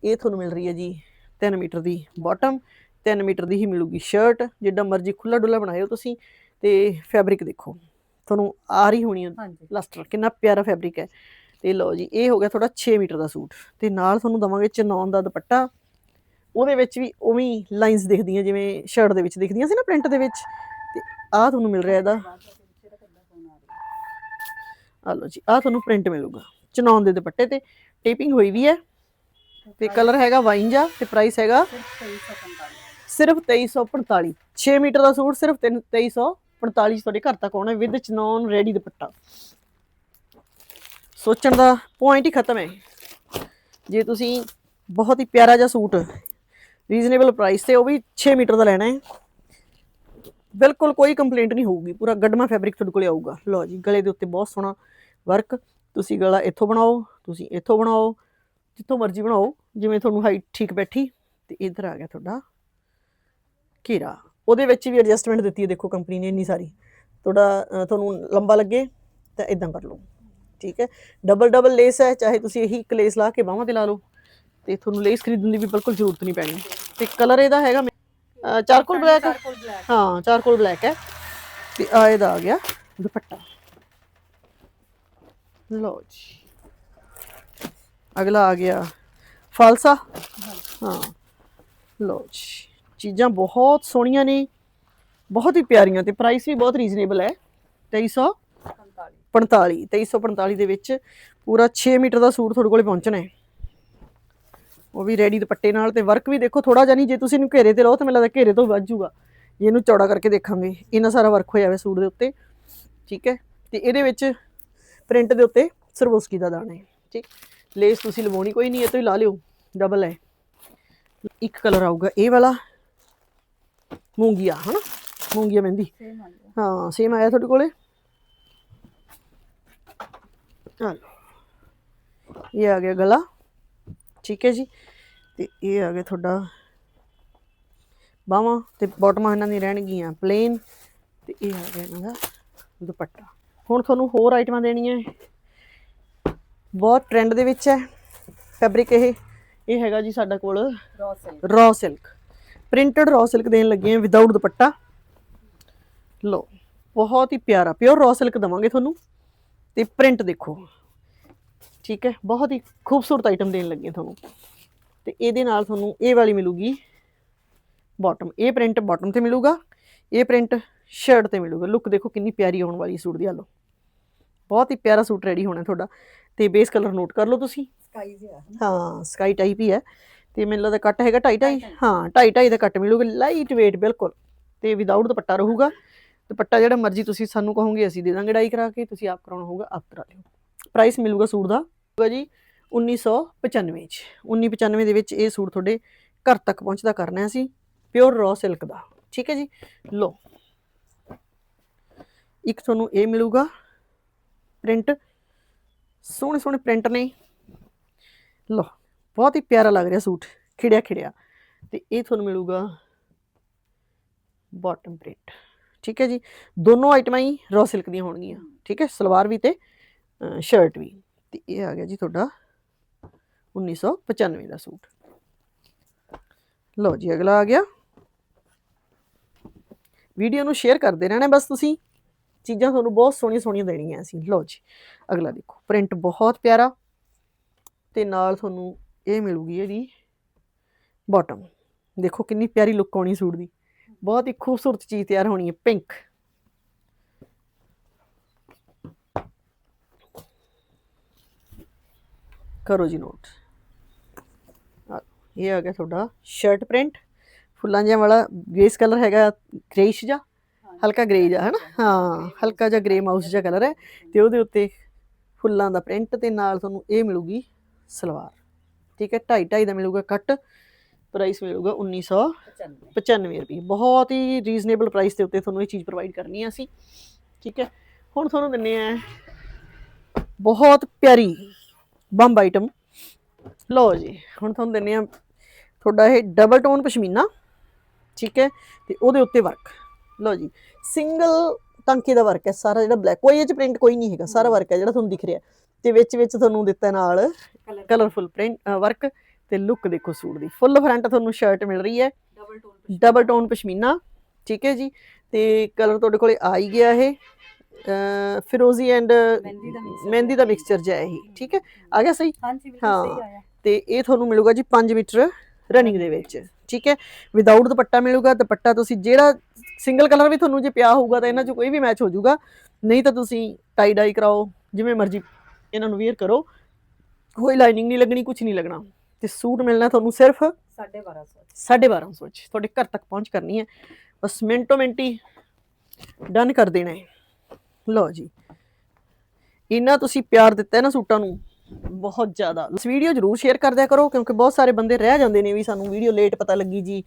ਇਹ ਤੁਹਾਨੂੰ ਮਿਲ ਰਹੀ ਹੈ ਜੀ 3 ਮੀਟਰ ਦੀ ਬਾਟਮ 3 ਮੀਟਰ ਦੀ ਹੀ ਮਿਲੂਗੀ ਸ਼ਰਟ ਜਿੱਦਾਂ ਮਰਜ਼ੀ ਖੁੱਲਾ ਡੁੱਲਾ ਬਣਾਇਓ ਤੁਸੀਂ ਤੇ ਫੈਬਰਿਕ ਦੇਖੋ। ਤੁਹਾਨੂੰ ਆ ਰਹੀ ਹੋਣੀ ਹੈ ਲਸਟਰ ਕਿੰਨਾ ਪਿਆਰਾ ਫੈਬਰਿਕ ਹੈ। ਤੇ ਲਓ ਜੀ ਇਹ ਹੋ ਗਿਆ ਤੁਹਾਡਾ 6 ਮੀਟਰ ਦਾ ਸੂਟ। ਤੇ ਨਾਲ ਤੁਹਾਨੂੰ ਦਵਾਂਗੇ ਚਨੌਨ ਦਾ ਦੁਪੱਟਾ। ਉਹਦੇ ਵਿੱਚ ਵੀ ਉਵੇਂ ਲਾਈਨਸ ਦਿਖਦੀਆਂ ਜਿਵੇਂ ਸ਼ਰਟ ਦੇ ਵਿੱਚ ਦਿਖਦੀਆਂ ਸੀ ਨਾ ਪ੍ਰਿੰਟ ਦੇ ਵਿੱਚ। ਤੇ ਤੁਹਾਨੂੰ ਮਿਲ ਰਿਹਾ ਇਹਦਾ। ਆ ਰਿਹਾ ਜੀ, ਆਹ ਤੁਹਾਨੂੰ ਪ੍ਰਿੰਟ ਮਿਲੂਗਾ। ਚਨੌਨ ਦੇ ਦੁਪੱਟੇ ਤੇ ਟੇਪਿੰਗ ਹੋਈ ਵੀ ਹੈ ਤੇ ਕਲਰ ਹੈਗਾ ਵਾਈਨ ਜਾ ਤੇ ਪ੍ਰਾਈਸ ਹੈਗਾ ਸਿਰਫ 2345 6 ਮੀਟਰ ਦਾ ਸੂਟ ਸਿਰਫ 2345 ਤੁਹਾਡੇ ਘਰ ਤੱਕ ਆਉਣਾ ਵਿਦ ਚਨੌਨ ਰੈਡੀ ਦੁਪੱਟਾ। ਸੋਚਣ ਦਾ ਪੁਆਇੰਟ ਹੀ ਖਤਮ ਹੈ। ਜੇ ਤੁਸੀਂ ਬਹੁਤ ਹੀ ਪਿਆਰਾ ਜਿਹਾ ਸੂਟ ਰੀਜ਼ਨੇਬਲ ਪ੍ਰਾਈਸ ਤੇ ਉਹ ਵੀ 6 ਮੀਟਰ ਦਾ ਲੈਣਾ ਹੈ। ਬਿਲਕੁਲ ਕੋਈ ਕੰਪਲੇਂਟ ਨਹੀਂ ਹੋਊਗੀ, ਪੂਰਾ ਗੱਡਮਾ ਫੈਬਰਿਕ ਤੁਹਾਡੇ ਕੋਲੇ ਆਊਗਾ। ਲਓ ਜੀ, ਗਲੇ ਦੇ ਉੱਤੇ ਬਹੁਤ ਸੋਹਣਾ ਵਰਕ ਤੁਸੀਂ ਗਲਾ ਇੱਥੋਂ ਬਣਾਓ, ਤੁਸੀਂ ਇੱਥੋਂ ਬਣਾਓ, ਜਿੱਥੋਂ ਮਰਜ਼ੀ ਬਣਾਓ, ਜਿਵੇਂ ਤੁਹਾਨੂੰ ਹਾਈਟ ਠੀਕ ਬੈਠੀ, ਤੇ ਇੱਧਰ ਆ ਗਿਆ ਤੁਹਾਡਾ ਘੇਰਾ। ਉਹਦੇ ਵਿੱਚ ਵੀ ਐਡਜਸਟਮੈਂਟ ਦਿੱਤੀ ਹੈ, ਦੇਖੋ ਕੰਪਨੀ ਨੇ ਇੰਨੀ ਸਾਰੀ। ਤੁਹਾਡਾ ਤੁਹਾਨੂੰ ਲੰਬਾ ਲੱਗੇ, ਤਾਂ ਇਦਾਂ ਕਰ ਲਓ। ਠੀਕ ਹੈ? ਡਬਲ ਡਬਲ ਲੇਸ ਹੈ, ਚਾਹੇ ਤੁਸੀਂ ਇਹੀ ਇੱਕ ਲੇਸ ਲਾ ਕੇ ਬਾਹਾਂ ਤੇ ਲਾ ਲਓ, ਤੇ ਤੁਹਾਨੂੰ ਲੇਸ ਖਰੀਦਣ ਦੀ ਵੀ ਬਿਲਕੁਲ ਜ਼ਰੂਰਤ ਨਹੀਂ ਪੈਣੀ। ਤੇ ਕਲਰ ਇਹਦਾ ਹੈਗਾ ਚਾਰਕੋਲ ਬਲੈਕ ਚਾਰਕੋਲ ਬਲੈਕ। ਹਾਂ ਚਾਰਕੋਲ ਬਲੈਕ ਹੈ। ਤੇ ਆ ਇਹਦਾ ਆ ਗਿਆ ਦੁਪੱਟਾ। ਲਓ ਜੀ। ਅਗਲਾ ਆ ਗਿਆ ਫਾਲਸਾ। ਹਾਂ ਲਓ ਜੀ। ਚੀਜ਼ਾਂ ਬਹੁਤ ਸੋਹਣੀਆਂ ਨੇ। ਬਹੁਤ ਹੀ ਪਿਆਰੀਆਂ ਤੇ ਪ੍ਰਾਈਸ ਵੀ ਬਹੁਤ ਰੀਜ਼ਨੇਬਲ ਹੈ। 2300 45 45 2345 ਦੇ ਵਿੱਚ ਪੂਰਾ 6 ਮੀਟਰ ਦਾ ਸੂਟ ਤੁਹਾਡੇ ਕੋਲੇ ਪਹੁੰਚਣਾ ਹੈ। ਉਹ ਵੀ ਰੈਡੀ ਦੁਪੱਟੇ ਨਾਲ ਤੇ ਵਰਕ ਵੀ ਦੇਖੋ ਥੋੜਾ ਜਿਹਾ ਨਹੀਂ ਜੇ ਤੁਸੀਂ ਇਹਨੂੰ ਘੇਰੇ ਤੇ ਲਓ ਤਾਂ ਮੈਨੂੰ ਲੱਗਦਾ ਘੇਰੇ ਤੋਂ ਵੱਧ ਜਾਊਗਾ। ਜੇ ਇਹਨੂੰ ਚੌੜਾ ਕਰਕੇ ਦੇਖਾਂਗੇ ਇੰਨਾ ਸਾਰਾ ਵਰਕ ਹੋਇਆ ਹੋਇਆ ਸੂਟ ਦੇ ਉੱਤੇ ਠੀਕ ਹੈ? ਤੇ ਇਹਦੇ ਵਿੱਚ ਪ੍ਰਿੰਟ ਦੇ ਉੱਤੇ ਸਰਵੋਸਕੀ ਦਾ ਦਾਣਾ ਹੈ ਠੀਕ? ਲੇਸ ਤੁਸੀਂ ਲਵਾਉਣੀ ਕੋਈ ਨਹੀਂ ਇਹ ਤੋਂ ਹੀ ਲਾ ਲਿਓ ਡਬਲ ਹੈ। ਇੱਕ ਕਲਰ ਆਊਗਾ ਇਹ ਵਾਲਾ ਮੂੰਗੀਆ ਹਨਾ? ਮੂੰਗੀਆ ਮਹਿੰਦੀ। ਹਾਂ ਸੇਮ ਆਇਆ ਤੁਹਾਡੇ ਕੋਲੇ? ਲਓ ਇਹ ਆ ਗਿਆ ਗਲਾ। ਠੀਕ ਹੈ ਜੀ? ਤੇ ਇਹ ਆ ਗਿਆ ਤੁਹਾਡਾ ਬਾਹਾਂ ਤੇ ਬਾਟਮਾਂ ਇਹਨਾਂ ਦੀਆਂ ਰਹਿਣਗੀਆਂ ਪਲੇਨ ਤੇ ਇਹ ਆ ਗਿਆ ਇਹਨਾਂ ਦਾ ਦੁਪੱਟਾ। ਹੁਣ ਤੁਹਾਨੂੰ ਹੋਰ ਆਈਟਮਾਂ ਦੇਣੀਆਂ ਹੈ। ਬਹੁਤ ਟ੍ਰੈਂਡ ਦੇ ਵਿੱਚ ਹੈ ਫੈਬਰਿਕ ਇਹ। ਇਹ ਹੈਗਾ ਜੀ ਸਾਡਾ ਕੋਲ raw silk raw silk printed raw silk ਦੇਣ ਲੱਗੇ ਆ ਵਿਦਆਊਟ ਦੁਪੱਟਾ। ਲੋ ਬਹੁਤ ਹੀ ਪਿਆਰਾ ਪਿਓਰ ਰॉ ਸਿਲਕ ਦਵਾਂਗੇ ਤੁਹਾਨੂੰ। ਤੇ ਪ੍ਰਿੰਟ ਦੇਖੋ। ਠੀਕ ਹੈ ਬਹੁਤ ਹੀ ਖੂਬਸੂਰਤ ਆਈਟਮ ਦੇਣ ਲੱਗੇ ਤੁਹਾਨੂੰ। ਤੇ ਇਹਦੇ ਨਾਲ ਤੁਹਾਨੂੰ ਇਹ ਵਾਲੀ ਮਿਲੂਗੀ ਬਾਟਮ ਇਹ ਪ੍ਰਿੰਟ ਬਾਟਮ ਤੇ ਮਿਲੂਗਾ ਇਹ ਪ੍ਰਿੰਟ ਸ਼ਰਟ ਤੇ ਮਿਲੂਗਾ। ਲੁੱਕ ਦੇਖੋ ਕਿੰਨੀ ਪਿਆਰੀ ਆਉਣ ਵਾਲੀ ਸੂਟ ਦੀ ਆ ਲੋ ਬਹੁਤ ਹੀ ਪਿਆਰਾ ਸੂਟ ਰੈਡੀ ਹੋਣਾ ਤੁਹਾਡਾ। ਤੇ ਬੇਸ ਕਲਰ ਨੋਟ ਕਰ ਲਓ ਤੁਸੀਂ। ਸਕਾਈ ਜਿਹਾ ਹਾਂ ਸਕਾਈ ਟਾਈਪ ਹੀ ਹੈ। ਤੇ ਮੈਨੂੰ ਲੱਗਦਾ ਕੱਟ ਹੈਗਾ ਢਾਈ ਢਾਈ। ਹਾਂ ਢਾਈ ਢਾਈ ਦਾ ਕੱਟ ਮਿਲੂਗਾ। ਲਾਈਟ weight ਬਿਲਕੁਲ। ਤੇ ਵਿਦਆਊਟ ਦੁਪੱਟਾ ਰਹੂਗਾ। ਦੁਪੱਟਾ ਜਿਹੜਾ ਮਰਜ਼ੀ ਤੁਸੀਂ ਸਾਨੂੰ ਕਹੋਗੇ ਅਸੀਂ ਦੇ ਦਾਂਗੇ ਡਾਈ ਕਰਾ ਕੇ। ਤੁਸੀਂ ਆਪ ਕਰਾਉਣਾ ਹੋਊਗਾ ਆਪ ਕਰਾ ਲਿਓ। ਪ੍ਰਾਈਸ ਮਿਲੂਗਾ ਸੂਟ ਦਾ ਹੋਊਗਾ ਜੀ 1995 ਚ। 1995 ਦੇ ਵਿੱਚ ਇਹ ਸੂਟ ਤੁਹਾਡੇ ਘਰ ਤੱਕ ਪਹੁੰਚਦਾ ਕਰਨਾ ਸੀ ਪਿਓਰ ਰॉ ਸਿਲਕ ਦਾ। ਠੀਕ ਹੈ ਜੀ? ਲੋ ਇੱਕ ਤੁਹਾਨੂੰ ਇਹ ਮਿਲੂਗਾ। ਪ੍ਰਿੰਟ ਸੋਹਣੇ ਸੋਹਣੇ ਪ੍ਰਿੰਟ ਨੇ। ਲੋ ਬਹੁਤ ਹੀ ਪਿਆਰਾ ਲੱਗ ਰਿਹਾ ਸੂਟ। ਖਿੜਿਆ ਖਿੜਿਆ। ਤੇ ਇਹ ਤੁਹਾਨੂੰ ਮਿਲੂਗਾ ਬਾਟਮ ਪ੍ਰਿੰਟ ਠੀਕ ਹੈ ਜੀ? ਦੋਨੋਂ ਆਈਟਮਾਂ ਹੀ ਰॉ ਸਿਲਕ ਦੀਆਂ ਹੋਣਗੀਆਂ। ਠੀਕ ਹੈ? ਸਲਵਾਰ ਵੀ ਤੇ ਸ਼ਰਟ ਵੀ। ਤੇ ਇਹ ਆ ਗਿਆ ਜੀ ਤੁਹਾਡਾ 1995 ਦਾ ਸੂਟ। ਲਓ ਜੀ, ਅਗਲਾ ਆ ਗਿਆ। ਵੀਡੀਓ ਨੂੰ ਸ਼ੇਅਰ ਕਰਦੇ ਰਹਿਣਾ ਬਸ ਤੁਸੀਂ। ਚੀਜ਼ਾਂ ਤੁਹਾਨੂੰ ਬਹੁਤ ਸੋਹਣੀਆਂ ਸੋਹਣੀਆਂ ਦੇਣੀਆਂ ਅਸੀਂ। ਲਓ ਜੀ, ਅਗਲਾ ਦੇਖੋ। ਪ੍ਰਿੰਟ ਬਹੁਤ ਪਿਆਰਾ। ਤੇ ਨਾਲ ਤੁਹਾਨੂੰ ਇਹ ਮਿਲੂਗੀ ਇਹਦੀ ਬਾਟਮ ਦੇਖੋ ਕਿੰਨੀ ਪਿਆਰੀ ਲੁੱਕ ਆਉਣੀ ਸੂਟ ਦੀ। ਬਹੁਤ ਹੀ ਖੂਬਸੂਰਤ ਚੀਜ਼ ਤਿਆਰ ਹੋਣੀ ਹੈ। ਪਿੰਕ ਕਰੋ ਜੀ ਨੋਟ। ਆ, ਇਹ ਆ ਗਿਆ ਤੁਹਾਡਾ ਸ਼ਰਟ ਪ੍ਰਿੰਟ ਫੁੱਲਾਂ ਜਿਹਾ ਵਾਲਾ ਗ੍ਰੇਸ ਕਲਰ ਹੈਗਾ ਗ੍ਰੇਸ਼ ਜਿਹਾ ਹਲਕਾ ਗ੍ਰੇ ਜਿਹਾ ਹੈ ਨਾ ਹਾਂ ਹਲਕਾ ਜਿਹਾ ਗ੍ਰੇ ਮਾਊਸ ਜਿਹਾ ਕਲਰ ਹੈ ਤੇ ਉਹਦੇ ਉੱਤੇ ਫੁੱਲਾਂ ਦਾ ਪ੍ਰਿੰਟ ਤੇ ਨਾਲ ਤੁਹਾਨੂੰ ਇਹ ਮਿਲੂਗੀ ਸਲਵਾਰ। ਠੀਕ ਹੈ 2.5 2.5 ਦਾ ਮਿਲੂਗਾ ਕੱਟ ਪ੍ਰਾਈਸ ਮਿਲੂਗਾ 1995 ਰੁਪਏ। ਬਹੁਤ ਹੀ ਰੀਜ਼ਨੇਬਲ ਪ੍ਰਾਈਸ ਦੇ ਉੱਤੇ ਤੁਹਾਨੂੰ ਇਹ ਚੀਜ਼ ਪ੍ਰੋਵਾਈਡ ਕਰਨੀ ਹੈ ਅਸੀਂ। ਠੀਕ ਹੈ ਹੁਣ ਤੁਹਾਨੂੰ ਦਿੰਨੇ ਆ ਬਹੁਤ ਪਿਆਰੀ ਬੰਬ ਆਈਟਮ ਲਓ ਜੀ ਹੁਣ ਤੁਹਾਨੂੰ ਦਿੰਨੇ ਆ ਤੁਹਾਡਾ ਇਹ ਡਬਲ ਟੋਨ ਪਸ਼ਮੀਨਾ ਠੀਕ ਹੈ ਤੇ ਉਹਦੇ ਉੱਤੇ ਵਰਕ ਲਓ ਜੀ ਸਿੰਗਲ ਟਾਂਕੇ ਦਾ ਵਰਕ ਹੈ ਸਾਰਾ ਜਿਹੜਾ ਬਲੈਕ ਕੋਈ ਇਹ ਚ ਪ੍ਰਿੰਟ ਕੋਈ ਨਹੀਂ ਹੈਗਾ ਸਾਰਾ ਵਰਕ ਹੈ ਜਿਹੜਾ ਤੁਹਾਨੂੰ ਦਿਖ ਰਿਹਾ। ਤੇ ਵਿੱਚ ਵਿੱਚ ਤੁਹਾਨੂੰ ਦਿੱਤਾ ਨਾਲ ਕਲਰਫੁਲ ਪ੍ਰਿੰਟ ਵਰਕ ਤੇ ਲੁੱਕ ਦੇਖੋ ਸੂਟ ਦੀ। ਫੁੱਲ ਫਰੰਟ ਤੁਹਾਨੂੰ ਸ਼ਰਟ ਮਿਲ ਰਹੀ ਹੈ। Double tone double tone pashmina ਠੀਕ ਹੈ ਜੀ ਤੇ ਕਲਰ ਤੁਹਾਡੇ ਕੋਲੇ ਆ ਹੀ ਗਿਆ ਇਹ। ਫਿਰੋਜ਼ੀ ਐਂਡ ਮਹਿੰਦੀ ਦਾ ਮਿਕਸਚਰ ਜਿਹਾ ਇਹ ਠੀਕ ਹੈ? ਆ ਗਿਆ ਸਹੀ? ਹਾਂਜੀ ਬਿਲਕੁਲ ਹਾਂ। ਸਹੀ ਆਇਆ। ਤੇ ਇਹ ਤੁਹਾਨੂੰ ਮਿਲੂਗਾ ਜੀ 5 ਮੀਟਰ ਰਨਿੰਗ ਦੇ ਵਿੱਚ ਠੀਕ ਹੈ? ਵਿਦਆਊਟ ਦੁਪੱਟਾ ਮਿਲੂਗਾ ਦੁਪੱਟਾ ਤੁਸੀਂ ਜਿਹੜਾ ਸਿੰਗਲ ਕਲਰ ਵੀ ਤੁਹਾਨੂੰ ਜੇ ਪਿਆ ਹੋਊਗਾ ਤਾਂ ਇਹਨਾਂ 'ਚ ਕੋਈ ਵੀ ਮੈਚ ਹੋ ਜਾਊਗਾ। ਨਹੀਂ ਤਾਂ ਤੁਸੀਂ ਟਾਈ ਡਾਈ ਕਰਾਓ ਜਿਵੇਂ ਮਰਜ਼ੀ ਇਹਨਾਂ ਨੂੰ ਵੇਅਰ ਕਰੋ। ਕੋਈ ਲਾਈਨਿੰਗ ਨਹੀਂ ਲੱਗਣੀ ਕੁਝ ਨਹੀਂ ਲੱਗਣਾ। ਤੇ ਸੂਟ ਮਿਲਣਾ ਤੁਹਾਨੂੰ ਸਿਰਫ 1250 1250 ਵਿੱਚ ਤੁਹਾਡੇ ਘਰ ਤੱਕ ਪਹੁੰਚ ਕਰਨੀ ਹੈ। ਬਸ ਮਿੰਟੋ ਮਿੰਟੀ ਡਨ ਕਰ ਦੇਣਾ ਹੈ। ਲਓ ਜੀ। ਇੰਨਾ ਤੁਸੀਂ ਪਿਆਰ ਦਿੱਤਾ ਹੈ ਨਾ ਸੂਟਾਂ ਨੂੰ ਬਹੁਤ ਜ਼ਿਆਦਾ। ਇਸ ਵੀਡੀਓ ਜਰੂਰ ਸ਼ੇਅਰ ਕਰ ਦਿਆ ਕਰੋ ਕਿਉਂਕਿ ਬਹੁਤ ਸਾਰੇ ਬੰਦੇ ਰਹਿ ਜਾਂਦੇ ਨੇ ਵੀ ਸਾਨੂੰ ਵੀਡੀਓ ਲੇਟ ਪਤਾ ਲੱਗੀ ਜੀ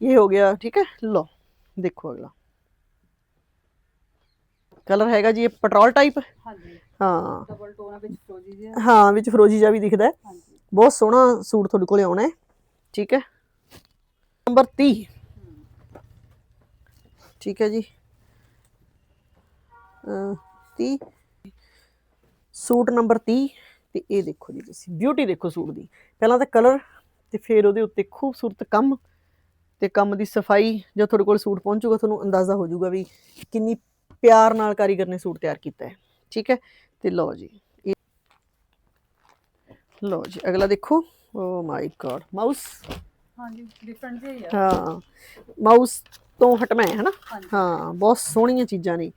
ਇਹ ਹੋ ਗਿਆ ਠੀਕ ਹੈ? ਲਓ ਦੇਖੋ ਅਗਲਾ। ਕਲਰ ਹੈਗਾ ਜੀ ਇਹ ਪੈਟਰੋਲ ਟਾਈਪ ਹਾਂਜੀ। ਹਾਂ। ਡਬਲ ਟੋਨ ਵਿੱਚ ਫਰੋਜੀ ਜਿਹਾ। ਹਾਂ ਵਿੱਚ ਫਰੋਜੀ ਜਿਹਾ ਵੀ ਦਿਖਦਾ ਹੈ। ਹਾਂਜੀ। ਬਹੁਤ ਸੋਹਣਾ ਸੂਟ ਤੁਹਾਡੇ ਕੋਲੇ ਆਉਣਾ ਹੈ ਠੀਕ ਹੈ? ਨੰਬਰ 30 ਠੀਕ ਹੈ ਜੀ। 30 ਸੂਟ ਨੰਬਰ 30 ਤੇ ਇਹ ਦੇਖੋ ਜੀ ਤੁਸੀਂ ਬਿਊਟੀ ਦੇਖੋ ਸੂਟ ਦੀ। ਪਹਿਲਾਂ ਤਾਂ ਕਲਰ ਤੇ ਫਿਰ ਉਹਦੇ ਉੱਤੇ ਖੂਬਸੂਰਤ ਕੰਮ ਤੇ ਕੰਮ ਦੀ ਸਫ਼ਾਈ ਜਦ ਤੁਹਾਡੇ ਕੋਲ ਸੂਟ ਪਹੁੰਚੂਗਾ ਤੁਹਾਨੂੰ ਅੰਦਾਜ਼ਾ ਹੋ ਜਾਊਗਾ ਵੀ ਕਿੰਨੀ ਪਿਆਰ ਨਾਲ ਕਾਰੀਗਰ ਨੇ ਸੂਟ ਤਿਆਰ ਕੀਤਾ ਹੈ। ਠੀਕ ਹੈ? ਤੇ ਲਓ ਜੀ ਇਹ ਲਓ ਜੀ ਅਗਲਾ ਦੇਖੋ। ਓ ਮਾਈ ਗॉड ਮਾਊਸ ਹਾਂਜੀ ਡਿਫਰੈਂਟ ਜਿਹਾ ਹੀ ਮਾਊਸ ਤੋਂ ਹਟਮਾ ਹੈ ਹਾਂਜੀ। ਹਾਂ ਬਹੁਤ ਸੋਹਣੀਆਂ ਚੀਜ਼ਾਂ ਨੇ।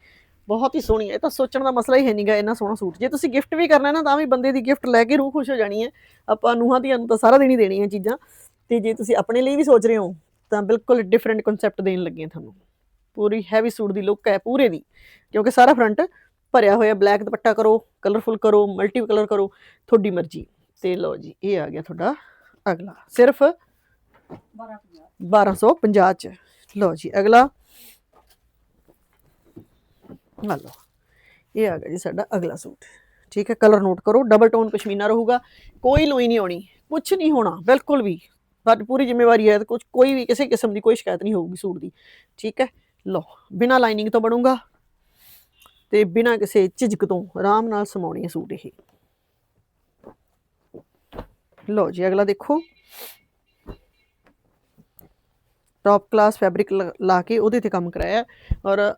ਬਹੁਤ ਹੀ ਸੋਹਣੀ ਹੈ। ਇਹ ਤਾਂ ਸੋਚਣ ਦਾ ਮਸਲਾ ਹੀ ਹੈ ਨਹੀਂਗਾ ਇੰਨਾ ਸੋਹਣਾ ਸੂਟ। ਜੇ ਤੁਸੀਂ ਗਿਫਟ ਵੀ ਕਰਨਾ ਨਾ, ਤਾਂ ਵੀ ਬੰਦੇ ਦੀ ਗਿਫਟ ਲੈ ਕੇ ਰੂਹ ਖੁਸ਼ ਹੋ ਜਾਣੀ ਹੈ। ਆਪਾਂ ਨੂੰਹਾਂ ਦੀਆਂ ਨੂੰ ਤਾਂ ਸਾਰਾ ਦਿਨ ਹੀ ਦੇਣੀਆਂ ਚੀਜ਼ਾਂ। ਤੇ ਜੇ ਤੁਸੀਂ ਆਪਣੇ ਲਈ ਵੀ ਸੋਚ ਰਹੇ ਹੋ, ਤਾਂ ਬਿਲਕੁਲ ਡਿਫਰੈਂਟ ਕਨਸੈਪਟ ਦੇਣ ਲੱਗੇ ਤੁਹਾਨੂੰ। ਪੂਰੀ ਹੈਵੀ ਸੂਟ ਦੀ ਲੁੱਕ ਹੈ ਪੂਰੇ ਦੀ। ਕਿਉਂਕਿ ਸਾਰਾ ਫਰੰਟ ਭਰਿਆ ਹੋਇਆ ਬਲੈਕ ਦੁਪੱਟਾ ਕਰੋ ਕਲਰਫੁਲ ਕਰੋ ਮਲਟੀ ਕਲਰ ਕਰੋ, ਤੁਹਾਡੀ ਮਰਜ਼ੀ। ਤੇ ਲਓ ਜੀ, ਇਹ ਆ ਗਿਆ ਤੁਹਾਡਾ ਅਗਲਾ। ਸਿਰਫ 1250 1250 ਚ। ਲਓ ਜੀ, ਅਗਲਾ। ਆ ਲਓ। ਇਹ ਆ ਗਿਆ ਜੀ ਸਾਡਾ ਅਗਲਾ ਸੂਟ। ਠੀਕ ਹੈ ਕਲਰ ਨੋਟ ਕਰੋ। ਡਬਲ ਟੋਨ ਪਸ਼ਮੀਨਾ ਰਹੂਗਾ। ਕੋਈ ਲੋਈ ਨਹੀਂ ਆਉਣੀ। ਕੁਝ ਨਹੀਂ ਹੋਣਾ। ਬਿਲਕੁਲ ਵੀ। ਸਾਡੀ ਪੂਰੀ ਜ਼ਿੰਮੇਵਾਰੀ ਹੈ ਕੁਝ ਕੋਈ ਵੀ ਕਿਸੇ ਕਿਸਮ ਦੀ ਕੋਈ ਸ਼ਿਕਾਇਤ ਨਹੀਂ ਹੋਊਗੀ ਸੂਟ ਦੀ। ਠੀਕ ਹੈ? ਲਓ, ਬਿਨਾ ਲਾਈਨਿੰਗ ਤੋਂ ਬਣੂਗਾ। ਤੇ ਬਿਨਾ ਕਿਸੇ ਝਿਜਕ ਤੋਂ ਆਰਾਮ ਨਾਲ ਸਮਾਉਣੀ ਹੈ ਸੂਟ ਇਹ। ਲਓ ਜੀ, ਅਗਲਾ ਦੇਖੋ। ਟੌਪ ਕਲਾਸ ਫੈਬਰਿਕ ਲਾ ਕੇ ਉਹਦੇ ਤੇ ਕੰਮ ਕਰਾਇਆ। ਔਰ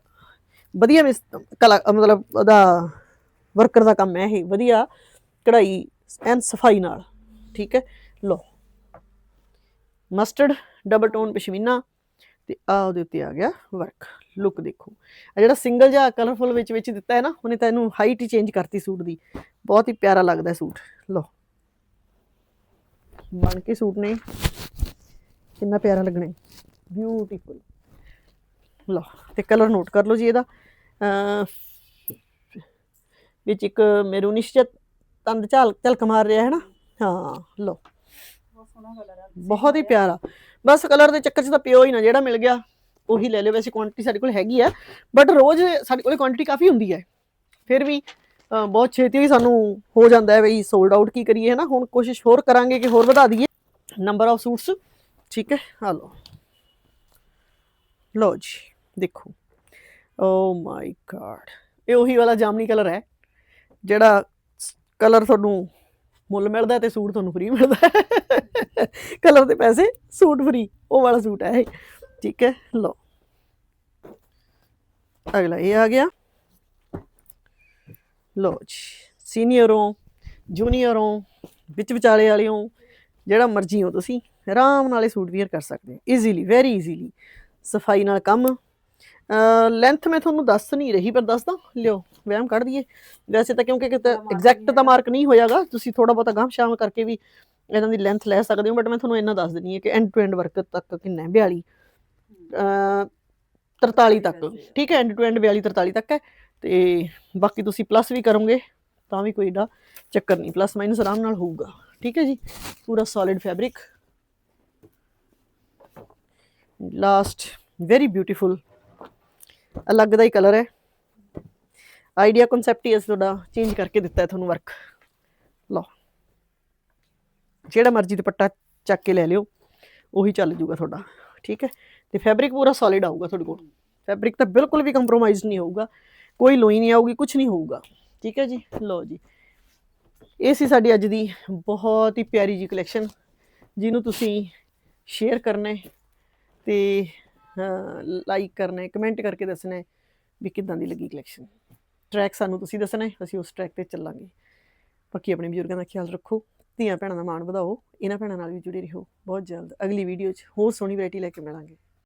ਵਧੀਆ ਮਿਸ- ਕਲਾ, ਮਤਲਬ ਉਹਦਾ ਵਰਕਰ ਦਾ ਕੰਮ ਹੈ ਇਹ, ਵਧੀਆ ਕਢਾਈ ਐਨ ਸਫ਼ਾਈ ਨਾਲ, ਠੀਕ ਹੈ? ਲੋ ਮਸਟਰਡ ਡਬਲ ਟੋਨ ਪਸ਼ਮੀਨਾ ਤੇ ਆ ਉਹਦੇ ਉੱਤੇ ਆ ਗਿਆ ਵਰਕ ਲੁੱਕ ਦੇਖੋ। ਆ ਜਿਹੜਾ ਸਿੰਗਲ ਜਿਹਾ ਕਲਰਫੁਲ ਵਿੱਚ ਵਿੱਚ ਦਿੱਤਾ ਹੈ ਨਾ, ਉਹਨੇ ਤਾਂ ਇਹਨੂੰ ਹਾਈਟ ਹੀ ਚੇਂਜ ਕਰਤੀ ਸੂਟ ਦੀ। ਬਹੁਤ ਹੀ ਪਿਆਰਾ ਲੱਗਦਾ ਸੂਟ ਲੋ ਬਣ ਕੇ ਸੂਟ ਨੇ। ਕਿੰਨਾ ਪਿਆਰਾ ਲੱਗਣਾ ਹੈ। ਬਿਊਟੀਫੁਲ ਲਓ, ਤੇ ਕਲਰ ਨੋਟ ਕਰ ਲਓ ਜੀ ਇਹਦਾ। ਵਿੱਚ ਇੱਕ ਮੈਰੂਨਿਸ਼ ਜਿਹਾ ਤੰਦ ਝਲ ਝਲਕ ਮਾਰ ਰਿਹਾ ਹੈ ਨਾ? ਹਾਂ ਲਓ। ਬਹੁਤ ਸੋਹਣਾ ਕਲਰ ਆ ਬਹੁਤ ਹੀ ਪਿਆਰਾ। ਬਸ ਕਲਰ ਦੇ ਚੱਕਰ 'ਚ ਤਾਂ ਪਿਓ ਹੀ ਨਾ ਜਿਹੜਾ ਮਿਲ ਗਿਆ ਉਹੀ ਲੈ ਲਿਓ। ਵੈਸੇ ਕੁਆਂਟੀਟੀ ਸਾਡੇ ਕੋਲ ਹੈਗੀ ਆ ਬਟ ਰੋਜ਼ ਸਾਡੇ ਕੋਲ ਕੁਆਂਟੀਟੀ ਕਾਫੀ ਹੁੰਦੀ ਹੈ। ਫਿਰ ਵੀ ਬਹੁਤ ਛੇਤੀ ਹੀ ਸਾਨੂੰ ਹੋ ਜਾਂਦਾ ਹੈ ਬਈ ਸੋਲਡ ਆਊਟ ਕੀ ਕਰੀਏ ਹੈ ਨਾ ਹੁਣ ਕੋਸ਼ਿਸ਼ ਹੋਰ ਕਰਾਂਗੇ ਕਿ ਹੋਰ ਵਧਾ ਦਈਏ। ਨੰਬਰ ਆਫ ਸੂਟਸ ਠੀਕ ਹੈ? ਆ ਲਓ। ਲਓ ਜੀ ਦੇਖੋ। ਓ ਮਾਈ ਗॉड ਇਹ ਉਹੀ ਵਾਲਾ ਜਾਮਨੀ ਕਲਰ ਹੈ, ਜਿਹੜਾ ਕਲਰ ਤੁਹਾਨੂੰ ਮੁੱਲ ਮਿਲਦਾ ਹੈ ਤੇ ਸੂਟ ਤੁਹਾਨੂੰ ਫ੍ਰੀ ਮਿਲਦਾ। ਕਲਰ ਦੇ ਪੈਸੇ, ਸੂਟ ਫ੍ਰੀ ਉਹ ਵਾਲਾ ਸੂਟ ਹੈ ਇਹ। ਠੀਕ ਹੈ, ਲਓ। ਅਗਲਾ ਇਹ ਆ ਗਿਆ। ਲਓ ਜੀ ਸੀਨੀਅਰੋਂ ਜੂਨੀਅਰੋਂ ਵਿੱਚ ਵਿਚਾਲੇ ਵਾਲਿਓ, ਜਿਹੜਾ ਮਰਜ਼ੀ ਹੋ ਤੁਸੀਂ, ਆਰਾਮ ਨਾਲ ਇਹ ਸੂਟ ਵੀਅਰ ਕਰ ਸਕਦੇ ਹੋ। ਈਜ਼ੀਲੀ ਵੈਰੀ ਈਜ਼ੀਲੀ ਸਫ਼ਾਈ ਨਾਲ ਕੰਮ ਲੈਂਥ ਮੈਂ ਤੁਹਾਨੂੰ ਦੱਸ ਨਹੀਂ ਰਹੀ ਪਰ ਦੱਸਦਾ ਲਿਓ ਵਹਿਮ ਕੱਢ ਦਈਏ। ਵੈਸੇ ਤਾਂ ਕਿਉਂਕਿ ਕਿਤੇ ਐਗਜ਼ੈਕਟ ਤਾਂ ਮਾਰਕ ਨਹੀਂ ਹੋਇਆਗਾ ਤੁਸੀਂ ਥੋੜਾ ਬਹੁਤਾ ਗਾਂਹ ਸ਼ਾਮ ਕਰਕੇ ਵੀ ਇਹਨਾਂ ਦੀ ਲੈਂਥ ਲੈ ਸਕਦੇ ਹੋ ਬਟ ਮੈਂ ਤੁਹਾਨੂੰ ਇੰਨਾ ਦੱਸ ਦਿੰਨੀ ਹੈ ਕਿ ਐਂਡ ਟੂ ਐਂਡ ਵਰਕ ਤੱਕ ਕਿੰਨਾ ਹੈ 42 ਅ 43 ਤੱਕ ਠੀਕ ਹੈ ਐਂਡ ਟੂ ਐਂਡ 42 43 ਤੱਕ ਹੈ ਤੇ ਬਾਕੀ ਤੁਸੀਂ ਪਲੱਸ ਵੀ ਕਰੋਗੇ ਤਾਂ ਵੀ ਕੋਈ ਏਡਾ ਚੱਕਰ ਨਹੀਂ ਪਲੱਸ ਮਾਈਨਸ ਆਰਾਮ ਨਾਲ ਹੋਊਗਾ ਠੀਕ ਹੈ ਜੀ। ਪੂਰਾ solid fabric last very beautiful ਅਲੱਗ ਦਾ ਹੀ ਕਲਰ ਹੈ। ਆਈਡੀਆ ਕਨਸੈਪਟ ਹੀ ਅਸੀਂ ਤੁਹਾਡਾ ਚੇਂਜ ਕਰਕੇ ਦਿੱਤਾ ਹੈ ਤੁਹਾਨੂੰ ਵਰਕ ਲਓ। ਜਿਹੜਾ ਮਰਜ਼ੀ ਦੁਪੱਟਾ ਚੱਕ ਕੇ ਲੈ ਲਿਓ, ਉਹੀ ਚੱਲ ਜੂਗਾ ਤੁਹਾਡਾ, ਠੀਕ ਹੈ? ਤੇ ਫੈਬਰਿਕ ਪੂਰਾ ਸੋਲਿਡ ਆਊਗਾ ਤੁਹਾਡੇ ਕੋਲ। ਫੈਬਰਿਕ ਤਾਂ ਬਿਲਕੁਲ ਵੀ ਕੰਪਰੋਮਾਈਜ਼ ਨਹੀਂ ਹੋਊਗਾ। ਕੋਈ ਲੋਈ ਨਹੀਂ ਆਊਗੀ ਕੁਝ ਨਹੀਂ ਹੋਊਗਾ। ਠੀਕ ਹੈ ਜੀ? ਲਓ ਜੀ। ਇਹ ਸੀ ਸਾਡੀ ਅੱਜ ਦੀ ਬਹੁਤ ਹੀ ਪਿਆਰੀ ਜੀ ਕਲੈਕਸ਼ਨ ਜਿਹਨੂੰ ਤੁਸੀਂ ਸ਼ੇਅਰ ਕਰਨਾ ਹੈ। ਤੇ ਲਾਈਕ ਕਰਨਾ ਹੈ ਕਮੈਂਟ ਕਰਕੇ ਦੱਸਣਾ ਹੈ ਵੀ ਕਿੱਦਾਂ ਦੀ ਲੱਗੀ ਕਲੈਕਸ਼ਨ ਟਰੈਕ ਸਾਨੂੰ ਤੁਸੀਂ ਦੱਸਣਾ ਹੈ, ਅਸੀਂ ਉਸ ਟਰੈਕ ਤੇ ਚੱਲਾਂਗੇ। ਬਾਕੀ ਆਪਣੇ ਬਜ਼ੁਰਗਾਂ ਦਾ ਖਿਆਲ ਰੱਖੋ, ਧੀਆਂ ਭੈਣਾਂ ਦਾ ਮਾਣ ਵਧਾਓ, ਇਹਨਾਂ ਭੈਣਾਂ ਨਾਲ ਵੀ ਜੁੜੇ ਰਹੋ। ਬਹੁਤ ਜਲਦ ਅਗਲੀ ਵੀਡੀਓ 'ਚ ਹੋਰ ਸੋਹਣੀ ਵੈਰਾਈਟੀ ਲੈ ਕੇ ਮਿਲਾਂਗੇ।